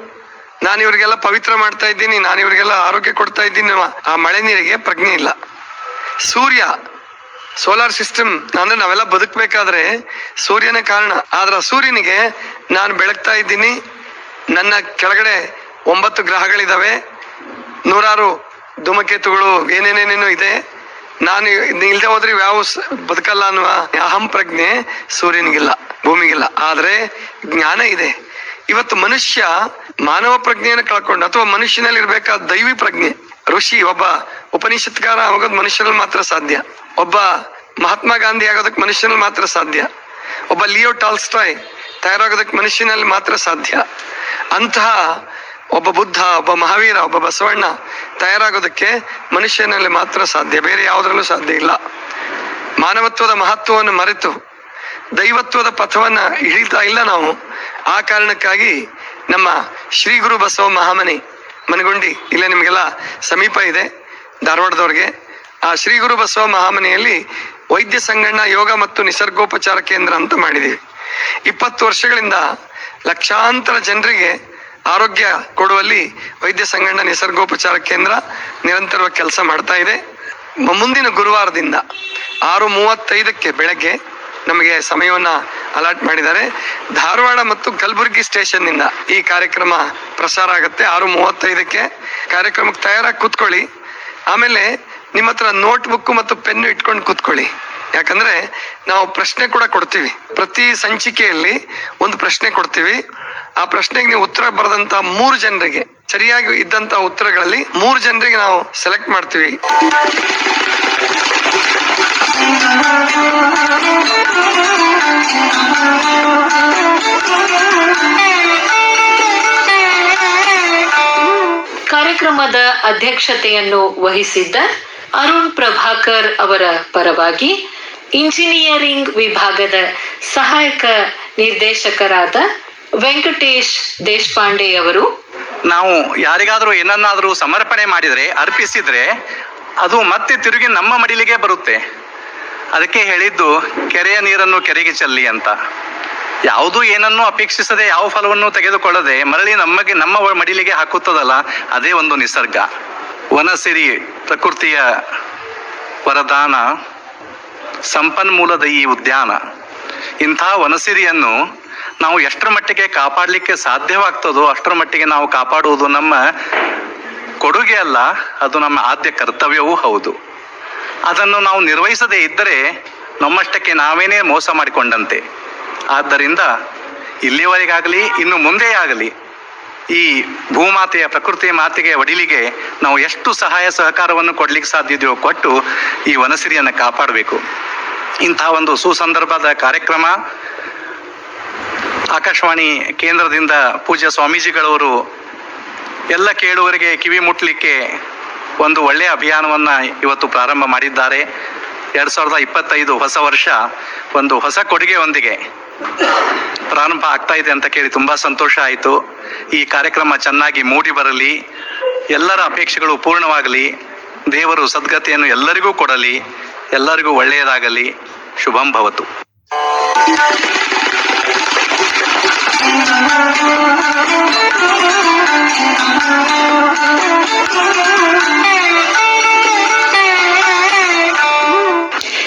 [SPEAKER 8] ನಾನು ಇವರಿಗೆಲ್ಲ ಪವಿತ್ರ ಮಾಡ್ತಾ ಇದ್ದೀನಿ, ನಾನು ಇವರಿಗೆಲ್ಲ ಆರೋಗ್ಯ ಕೊಡ್ತಾ ಇದ್ದೀನಿ ಆ ಮಳೆ ನೀರಿಗೆ ಪ್ರಜ್ಞೆ ಇಲ್ಲ. ಸೂರ್ಯ ಸೋಲಾರ್ ಸಿಸ್ಟಮ್ ಅಂದ್ರೆ ನಾವೆಲ್ಲ ಬದುಕಬೇಕಾದ್ರೆ ಸೂರ್ಯನೇ ಕಾರಣ. ಆದ್ರೆ ಸೂರ್ಯನಿಗೆ ನಾನು ಬೆಳಗ್ತಾ ಇದ್ದೀನಿ. ನನ್ನ ಕೆಳಗಡೆ ಒಂಬತ್ತು ಗ್ರಹಗಳಿದಾವೆ. ನೂರಾರು ಧೂಮಕೇತುಗಳು ಏನೇನೇನೇನೋ ಇದೆ. ನಾನು ಇಲ್ಲದೆ ಹೋದ್ರೆ ಯಾವ ಬದುಕಲ್ಲ ಅನ್ನುವ ಅಹಂ ಪ್ರಜ್ಞೆ ಸೂರ್ಯನಿಗಿಲ್ಲ, ಭೂಮಿಗಿಲ್ಲ. ಆದ್ರೆ ಜ್ಞಾನ ಇದೆ. ಇವತ್ತು ಮನುಷ್ಯ ಮಾನವ ಪ್ರಜ್ಞೆಯನ್ನು ಕಳ್ಕೊಂಡು ಅಥವಾ ಮನುಷ್ಯನಲ್ಲಿ ಇರಬೇಕಾದ ದೈವಿ ಪ್ರಜ್ಞೆ, ಋಷಿ ಒಬ್ಬ ಉಪನಿಷತ್ಕಾರ ಆಗೋದು ಮನುಷ್ಯನಲ್ಲಿ ಮಾತ್ರ ಸಾಧ್ಯ. ಒಬ್ಬ ಮಹಾತ್ಮ ಗಾಂಧಿ ಆಗೋದಕ್ಕೆ ಮನುಷ್ಯನಲ್ಲಿ ಮಾತ್ರ ಸಾಧ್ಯ. ಒಬ್ಬ ಲಿಯೋ ಟಾಲ್ಸ್ಟಾಯ್ ತಯಾರಾಗೋದಕ್ಕೆ ಮನುಷ್ಯನಲ್ಲಿ ಮಾತ್ರ ಸಾಧ್ಯ. ಅಂತಹ ಒಬ್ಬ ಬುದ್ಧ, ಒಬ್ಬ ಮಹಾವೀರ, ಒಬ್ಬ ಬಸವಣ್ಣ ತಯಾರಾಗೋದಕ್ಕೆ ಮನುಷ್ಯನಲ್ಲಿ ಮಾತ್ರ ಸಾಧ್ಯ, ಬೇರೆ ಯಾವುದ್ರಲ್ಲೂ ಸಾಧ್ಯ ಇಲ್ಲ. ಮಾನವತ್ವದ ಮಹತ್ವವನ್ನು ಮರೆತು ದೈವತ್ವದ ಪಥವನ್ನ ಹಿಡಿತಾ ಇಲ್ಲ ನಾವು. ಆ ಕಾರಣಕ್ಕಾಗಿ ನಮ್ಮ ಶ್ರೀ ಗುರು ಬಸವ ಮಹಾಮನೆ ಮನಗುಂಡಿ, ಇಲ್ಲೇ ನಿಮಗೆಲ್ಲ ಸಮೀಪ ಇದೆ, ಧಾರವಾಡದವ್ರಿಗೆ. ಆ ಶ್ರೀ ಗುರು ಬಸವ ಮಹಾಮನೆಯಲ್ಲಿ ವೈದ್ಯ ಸಂಗಣ್ಣ, ಯೋಗ ಮತ್ತು ನಿಸರ್ಗೋಪಚಾರ ಕೇಂದ್ರ ಅಂತ ಮಾಡಿದೀವಿ. ಇಪ್ಪತ್ತು ವರ್ಷಗಳಿಂದ ಲಕ್ಷಾಂತರ ಜನರಿಗೆ ಆರೋಗ್ಯ ಕೊಡುವಲ್ಲಿ ವೈದ್ಯ ಸಂಗಣ್ಣ ನಿಸರ್ಗೋಪಚಾರ ಕೇಂದ್ರ ನಿರಂತರವಾಗಿ ಕೆಲಸ ಮಾಡ್ತಾ ಇದೆ. ಮುಂದಿನ ಗುರುವಾರದಿಂದ ಆರು ಮೂವತ್ತೈದಕ್ಕೆ ಬೆಳಗ್ಗೆ ನಮಗೆ ಸಮಯವನ್ನ ಅಲಾಟ್ ಮಾಡಿದ್ದಾರೆ. ಧಾರವಾಡ ಮತ್ತು ಕಲಬುರಗಿ ಸ್ಟೇಷನ್ನಿಂದ ಈ ಕಾರ್ಯಕ್ರಮ ಪ್ರಸಾರ ಆಗುತ್ತೆ. ಆರು ಮೂವತ್ತೈದಕ್ಕೆ ಕಾರ್ಯಕ್ರಮಕ್ಕೆ ತಯಾರಾಗಿ ಕೂತ್ಕೊಳ್ಳಿ. ಆಮೇಲೆ ನಿಮ್ಮ ಹತ್ರ ನೋಟ್ ಬುಕ್ ಮತ್ತು ಪೆನ್ನು ಇಟ್ಕೊಂಡು ಕೂತ್ಕೊಳ್ಳಿ. ಯಾಕಂದ್ರೆ ನಾವು ಪ್ರಶ್ನೆ ಕೂಡ ಕೊಡ್ತೀವಿ. ಪ್ರತಿ ಸಂಚಿಕೆಯಲ್ಲಿ ಒಂದು ಪ್ರಶ್ನೆ ಕೊಡ್ತೀವಿ. ಆ ಪ್ರಶ್ನೆಗೆ ನೀವು ಉತ್ತರ ಬರೆದಂತ ಮೂರು ಜನರಿಗೆ, ಸರಿಯಾಗಿ ಇದ್ದಂತ ಉತ್ತರಗಳಲ್ಲಿ ಮೂರು ಜನರಿಗೆ ನಾವು ಸೆಲೆಕ್ಟ್ ಮಾಡ್ತೀವಿ.
[SPEAKER 2] ಕಾರ್ಯಕ್ರಮದ ಅಧ್ಯಕ್ಷತೆಯನ್ನು ವಹಿಸಿದ್ದ ಅರುಣ್ ಪ್ರಭಾಕರ್ ಅವರ ಪರವಾಗಿ ಇಂಜಿನಿಯರಿಂಗ್ ವಿಭಾಗದ ಸಹಾಯಕ ನಿರ್ದೇಶಕರಾದ ವೆಂಕಟೇಶ್ ದೇಶಪಾಂಡೆ ಅವರು.
[SPEAKER 9] ನಾವು ಯಾರಿಗಾದ್ರೂ ಏನನ್ನಾದ್ರೂ ಸಮರ್ಪಣೆ ಮಾಡಿದರೆ, ಅರ್ಪಿಸಿದ್ರೆ, ಅದು ಮತ್ತೆ ತಿರುಗಿ ನಮ್ಮ ಮಡಿಲಿಗೆ ಬರುತ್ತೆ. ಅದಕ್ಕೆ ಹೇಳಿದ್ದು, ಕೆರೆಯ ನೀರನ್ನು ಕೆರೆಗೆ ಚೆಲ್ಲಿ ಅಂತ. ಯಾವುದು ಏನನ್ನು ಅಪೇಕ್ಷಿಸದೆ ಯಾವ ಫಲವನ್ನು ತೆಗೆದುಕೊಳ್ಳದೆ ಮರಳಿ ನಮಗೆ, ನಮ್ಮ ಮಡಿಲಿಗೆ ಹಾಕುತ್ತದಲ್ಲ, ಅದೇ ಒಂದು ನಿಸರ್ಗ. ವನಸಿರಿ ಪ್ರಕೃತಿಯ ವರದಾನ, ಸಂಪನ್ಮೂಲದ ಈ ಉದ್ಯಾನ. ಇಂಥ ವನಸಿರಿಯನ್ನು ನಾವು ಎಷ್ಟರ ಮಟ್ಟಿಗೆ ಕಾಪಾಡಲಿಕ್ಕೆ ಸಾಧ್ಯವಾಗ್ತದೋ ಅಷ್ಟರ ಮಟ್ಟಿಗೆ ನಾವು ಕಾಪಾಡುವುದು ನಮ್ಮ ಕೊಡುಗೆ ಅಲ್ಲ, ಅದು ನಮ್ಮ ಆದ್ಯ ಕರ್ತವ್ಯವೂ ಹೌದು. ಅದನ್ನು ನಾವು ನಿರ್ವಹಿಸದೇ ಇದ್ದರೆ ನಮ್ಮಷ್ಟಕ್ಕೆ ನಾವೇನೇ ಮೋಸ ಮಾಡಿಕೊಂಡಂತೆ. ಆದ್ದರಿಂದ ಇಲ್ಲಿವರೆಗಾಗಲಿ, ಇನ್ನು ಮುಂದೆ ಆಗಲಿ, ಈ ಭೂಮಾತೆಯ ಪ್ರಕೃತಿ ಮಾತೆಗೆ, ಒಡಿಲಿಗೆ ನಾವು ಎಷ್ಟು ಸಹಾಯ ಸಹಕಾರವನ್ನು ಕೊಡ್ಲಿಕ್ಕೆ ಸಾಧ್ಯ ಇದೆಯೋ ಕೊಟ್ಟು ಈ ವನಸಿರಿಯನ್ನು ಕಾಪಾಡಬೇಕು. ಇಂಥ ಒಂದು ಸುಸಂದರ್ಭದ ಕಾರ್ಯಕ್ರಮ ಆಕಾಶವಾಣಿ ಕೇಂದ್ರದಿಂದ ಪೂಜ್ಯ ಸ್ವಾಮೀಜಿಗಳವರು ಎಲ್ಲ ಕೇಳುವರಿಗೆ ಕಿವಿ ಮುಟ್ಲಿಕ್ಕೆ ಒಂದು ಒಳ್ಳೆಯ ಅಭಿಯಾನವನ್ನ ಇವತ್ತು ಪ್ರಾರಂಭ ಮಾಡಿದ್ದಾರೆ. ಎರಡ್ ಸಾವಿರದ ಇಪ್ಪತ್ತೈದು ಹೊಸ ವರ್ಷ ಒಂದು ಹೊಸ ಕೊಡುಗೆಯೊಂದಿಗೆ ಪ್ರಾರಂಭ ಆಗ್ತಾ ಇದೆ ಅಂತ ಕೇಳಿ ತುಂಬಾ ಸಂತೋಷ ಆಯಿತು. ಈ ಕಾರ್ಯಕ್ರಮ ಚೆನ್ನಾಗಿ ಮೂಡಿ ಬರಲಿ, ಎಲ್ಲರ ಅಪೇಕ್ಷೆಗಳು ಪೂರ್ಣವಾಗಲಿ, ದೇವರು ಸದ್ಗತಿಯನ್ನು ಎಲ್ಲರಿಗೂ ಕೊಡಲಿ, ಎಲ್ಲರಿಗೂ ಒಳ್ಳೆಯದಾಗಲಿ. ಶುಭಂ ಭವತು.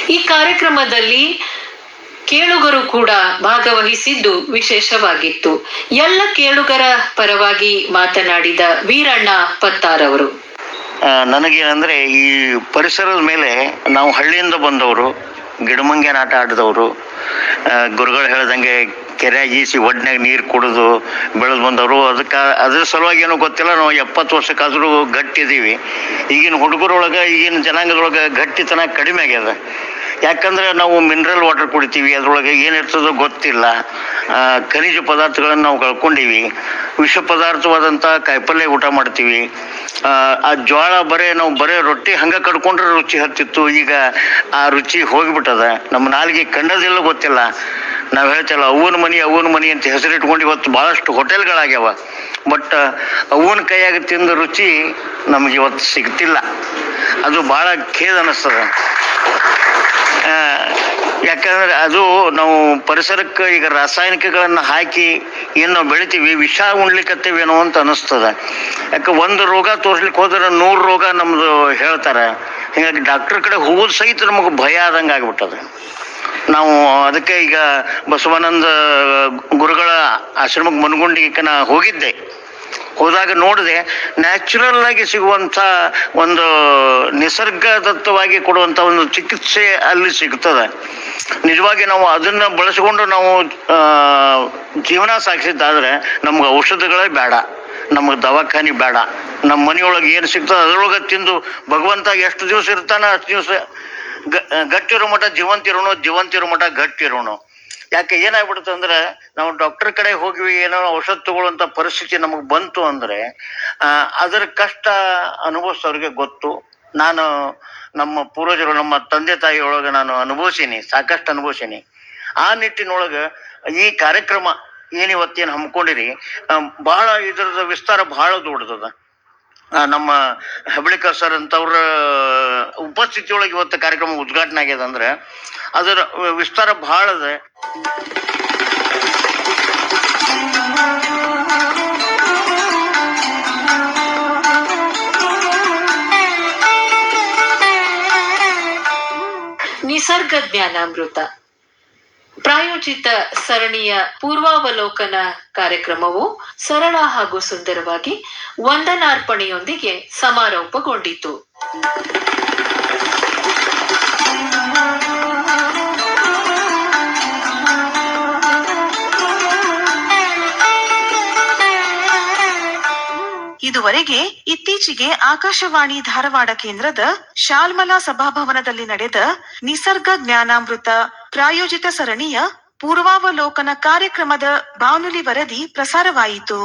[SPEAKER 2] ಈ ಕಾರ್ಯಕ್ರಮದಲ್ಲಿ ಕೇಳುಗರು ಕೂಡ ಭಾಗವಹಿಸಿದ್ದು ವಿಶೇಷವಾಗಿತ್ತು. ಎಲ್ಲ ಕೇಳುಗರ ಪರವಾಗಿ ಮಾತನಾಡಿದ ವೀರಣ್ಣ ಪತ್ತಾರವರು.
[SPEAKER 10] ನನಗೇನಂದ್ರೆ ಈ ಪರಿಸರದ ಮೇಲೆ ನಾವು ಹಳ್ಳಿಯಿಂದ ಬಂದವರು, ಗಿಡಮಂಗ್ಯಾನ ನಾಟ ಆಡಿದವರು ಗುರುಗಳು ಹೇಳ್ದಂಗೆ ಕೆರೆ ಈಸಿ ಒಡ್ನಾಗ ನೀರು ಕುಡಿದು ಬೆಳೆದು ಬಂದವರು. ಅದಕ್ಕೆ ಅದ್ರ ಸಲುವಾಗಿ ಏನೋ ಗೊತ್ತಿಲ್ಲ ನಾವು ಎಪ್ಪತ್ತು ವರ್ಷಕ್ಕಾದರೂ ಗಟ್ಟಿದ್ದೀವಿ ಈಗಿನ ಹುಡುಗರೊಳಗೆ ಈಗಿನ ಜನಾಂಗದೊಳಗೆ ಗಟ್ಟಿತನ ಕಡಿಮೆ ಆಗ್ಯದ. ಯಾಕಂದ್ರೆ ನಾವು ಮಿನರಲ್ ವಾಟರ್ ಕುಡಿತೀವಿ ಅದ್ರೊಳಗೆ ಏನಿರ್ತದೋ ಗೊತ್ತಿಲ್ಲ. ಖನಿಜ ಪದಾರ್ಥಗಳನ್ನು ನಾವು ಕಳ್ಕೊಂಡಿವಿ. ವಿಷ ಪದಾರ್ಥವಾದಂಥ ಕಾಯಿಪಲ್ಯ ಊಟ ಮಾಡ್ತೀವಿ. ಆ, ಜೋಳ ಬರೇ ನಾವು ಬರೇ ರೊಟ್ಟಿ ಹಂಗ ಕಡ್ಕೊಂಡ್ರೆ ರುಚಿ ಹತ್ತಿತ್ತು. ಈಗ ಆ ರುಚಿ ಹೋಗಿಬಿಟ್ಟದ. ನಮ್ಮ ನಾಲಿಗೆ ಕಂಡದಿಲ್ಲ ಗೊತ್ತಿಲ್ಲ. ನಾವು ಹೇಳ್ತೇವಲ್ಲ, ಅವ್ವನ ಮನಿ ಅವ್ವನ ಮನಿ ಅಂತ ಹೆಸರಿಟ್ಕೊಂಡು ಇವತ್ತು ಭಾಳಷ್ಟು ಹೋಟೆಲ್ಗಳಾಗ್ಯಾವ. ಬಟ್ ಅವ್ವನ ಕೈಯಾಗ ತಿಂದ ರುಚಿ ನಮ್ಗೆ ಇವತ್ತು ಸಿಗ್ತಿಲ್ಲ. ಅದು ಭಾಳ ಖೇದ ಅನ್ನಿಸ್ತದೆ ಯಾಕಂದ್ರೆ ಅದು ನಾವು ಪರಿಸರಕ್ಕೆ ಈಗ ರಾಸಾಯನಿಕಗಳನ್ನ ಹಾಕಿ ಏನು ನಾವು ಬೆಳಿತೀವಿ, ವಿಷ ಉಣ್ಲಿಕ್ಕತ್ತೇವೇನೋ ಅಂತ ಅನ್ನಿಸ್ತದೆ ಯಾಕೆ ಒಂದು ರೋಗ ತೋರಿಸ್ಲಿಕ್ಕೆ ಹೋದ್ರೆ ನೂರು ರೋಗ ನಮ್ದು ಹೇಳ್ತಾರೆ. ಹೀಗಾಗಿ ಡಾಕ್ಟರ್ ಕಡೆ ಹೋಗೋದು ಸಹಿತ ನಮಗೆ ಭಯ ಆದಂಗೆ ಆಗ್ಬಿಟ್ಟದ. ನಾವು ಅದಕ್ಕೆ ಈಗ ಬಸವಾನಂದ ಗುರುಗಳ ಆಶ್ರಮಕ್ಕೆ ಮನಗುಂಡಿಗೆ ನಾ ಹೋಗಿದ್ದೆ. ಹೋದಾಗ ನೋಡಿದೆ ನ್ಯಾಚುರಲ್ ಆಗಿ ಸಿಗುವಂಥ ಒಂದು ನಿಸರ್ಗದತ್ತವಾಗಿ ಕೊಡುವಂಥ ಒಂದು ಚಿಕಿತ್ಸೆ ಅಲ್ಲಿ ಸಿಗ್ತದೆ. ನಿಜವಾಗಿ ನಾವು ಅದನ್ನು ಬಳಸಿಕೊಂಡು ನಾವು ಜೀವನ ಸಾಗಿಸಿದ್ದಾದ್ರೆ ನಮ್ಗೆ ಔಷಧಗಳೇ ಬೇಡ, ನಮಗೆ ದವಾಖಾನೆ ಬೇಡ, ನಮ್ಮ ಮನೆಯೊಳಗೆ ಏನು ಸಿಗ್ತದೆ ಅದರೊಳಗೆ ತಿಂದು ಭಗವಂತ ಎಷ್ಟು ದಿವಸ ಇರ್ತಾನೆ ಅಷ್ಟು ದಿವಸ ಗಟ್ಟಿರೋ ಮಠ ಜೀವಂತ ಇರೋಣ ಜೀವಂತ ಇರೋ ಮಠ ಗಟ್ಟಿರೋಣ. ಯಾಕೆ ಏನಾಗ್ಬಿಡುತ್ತೆ ಅಂದ್ರೆ, ನಾವು ಡಾಕ್ಟರ್ ಕಡೆ ಹೋಗಿ ಏನೋ ಔಷಧ ತಗೊಳ್ಳುವಂತ ಪರಿಸ್ಥಿತಿ ನಮಗೆ ಬಂತು ಅಂದ್ರೆ ಅದರ ಕಷ್ಟ ಅನುಭವಿಸೋರಿಗೆ ಗೊತ್ತು. ನಾನು ನಮ್ಮ ಪೂರ್ವಜರು, ನಮ್ಮ ತಂದೆ ತಾಯಿ ತಾಯಿಯೊಳಗೆ ನಾನು ಅನುಭವಿಸೀನಿ, ಸಾಕಷ್ಟು ಅನುಭವಿಸೀನಿ. ಆ ನಿಟ್ಟಿನೊಳಗೆ ಈ ಕಾರ್ಯಕ್ರಮ ಏನಿವತ್ತೇನು ಹಮ್ಮಿಕೊಂಡಿರಿ ಬಹಳ ಇದರದ ವಿಸ್ತಾರ ಬಹಳ ದೊಡ್ಡದದ. ನಮ್ಮ ಹೆಬಳಿಕರ್ ಸರ್ ಅಂತವ್ರ ಉಪಸ್ಥಿತಿಯೊಳಗೆ ಇವತ್ತು ಕಾರ್ಯಕ್ರಮ ಉದ್ಘಾಟನೆ ಆಗ್ಯದ ಅಂದ್ರೆ ಅದರ ವಿಸ್ತಾರ ಬಹಳ ಅದ.
[SPEAKER 2] ನಿಸರ್ಗ ಜ್ಞಾನಾಮೃತ ಪ್ರಾಯೋಜಿತ ಸರಣಿಯ ಪೂರ್ವಾವಲೋಕನ ಕಾರ್ಯಕ್ರಮವು ಸರಳ ಹಾಗೂ ಸುಂದರವಾಗಿ ವಂದನಾರ್ಪಣೆಯೊಂದಿಗೆ ಸಮಾರೋಪಗೊಂಡಿತು.
[SPEAKER 1] ಇದುವರೆಗೆ ಇತ್ತೀಚೆಗೆ ಆಕಾಶವಾಣಿ ಧಾರವಾಡ ಕೇಂದ್ರದ ಶಾಲ್ಮಲಾ ಸಭಾಭವನದಲ್ಲಿ ನಡೆದ ನಿಸರ್ಗ ಜ್ಞಾನಾಮೃತ ಪ್ರಾಯೋಜಿತ ಸರಣಿಯ ಪೂರ್ವಾವಲೋಕನ ಕಾರ್ಯಕ್ರಮದ ಬಾನುಲಿ ವರದಿ ಪ್ರಸಾರವಾಯಿತು.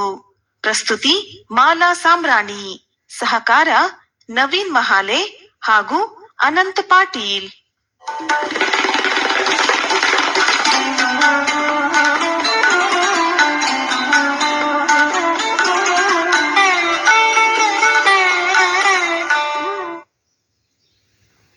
[SPEAKER 1] ಪ್ರಸ್ತುತಿ ಮಾಲಾ ಸಾಮ್ರಾಣಿ. ಸಹಕಾರ ನವೀನ್ ಮಹಾಲೆ ಹಾಗೂ ಅನಂತ ಪಾಟೀಲ್.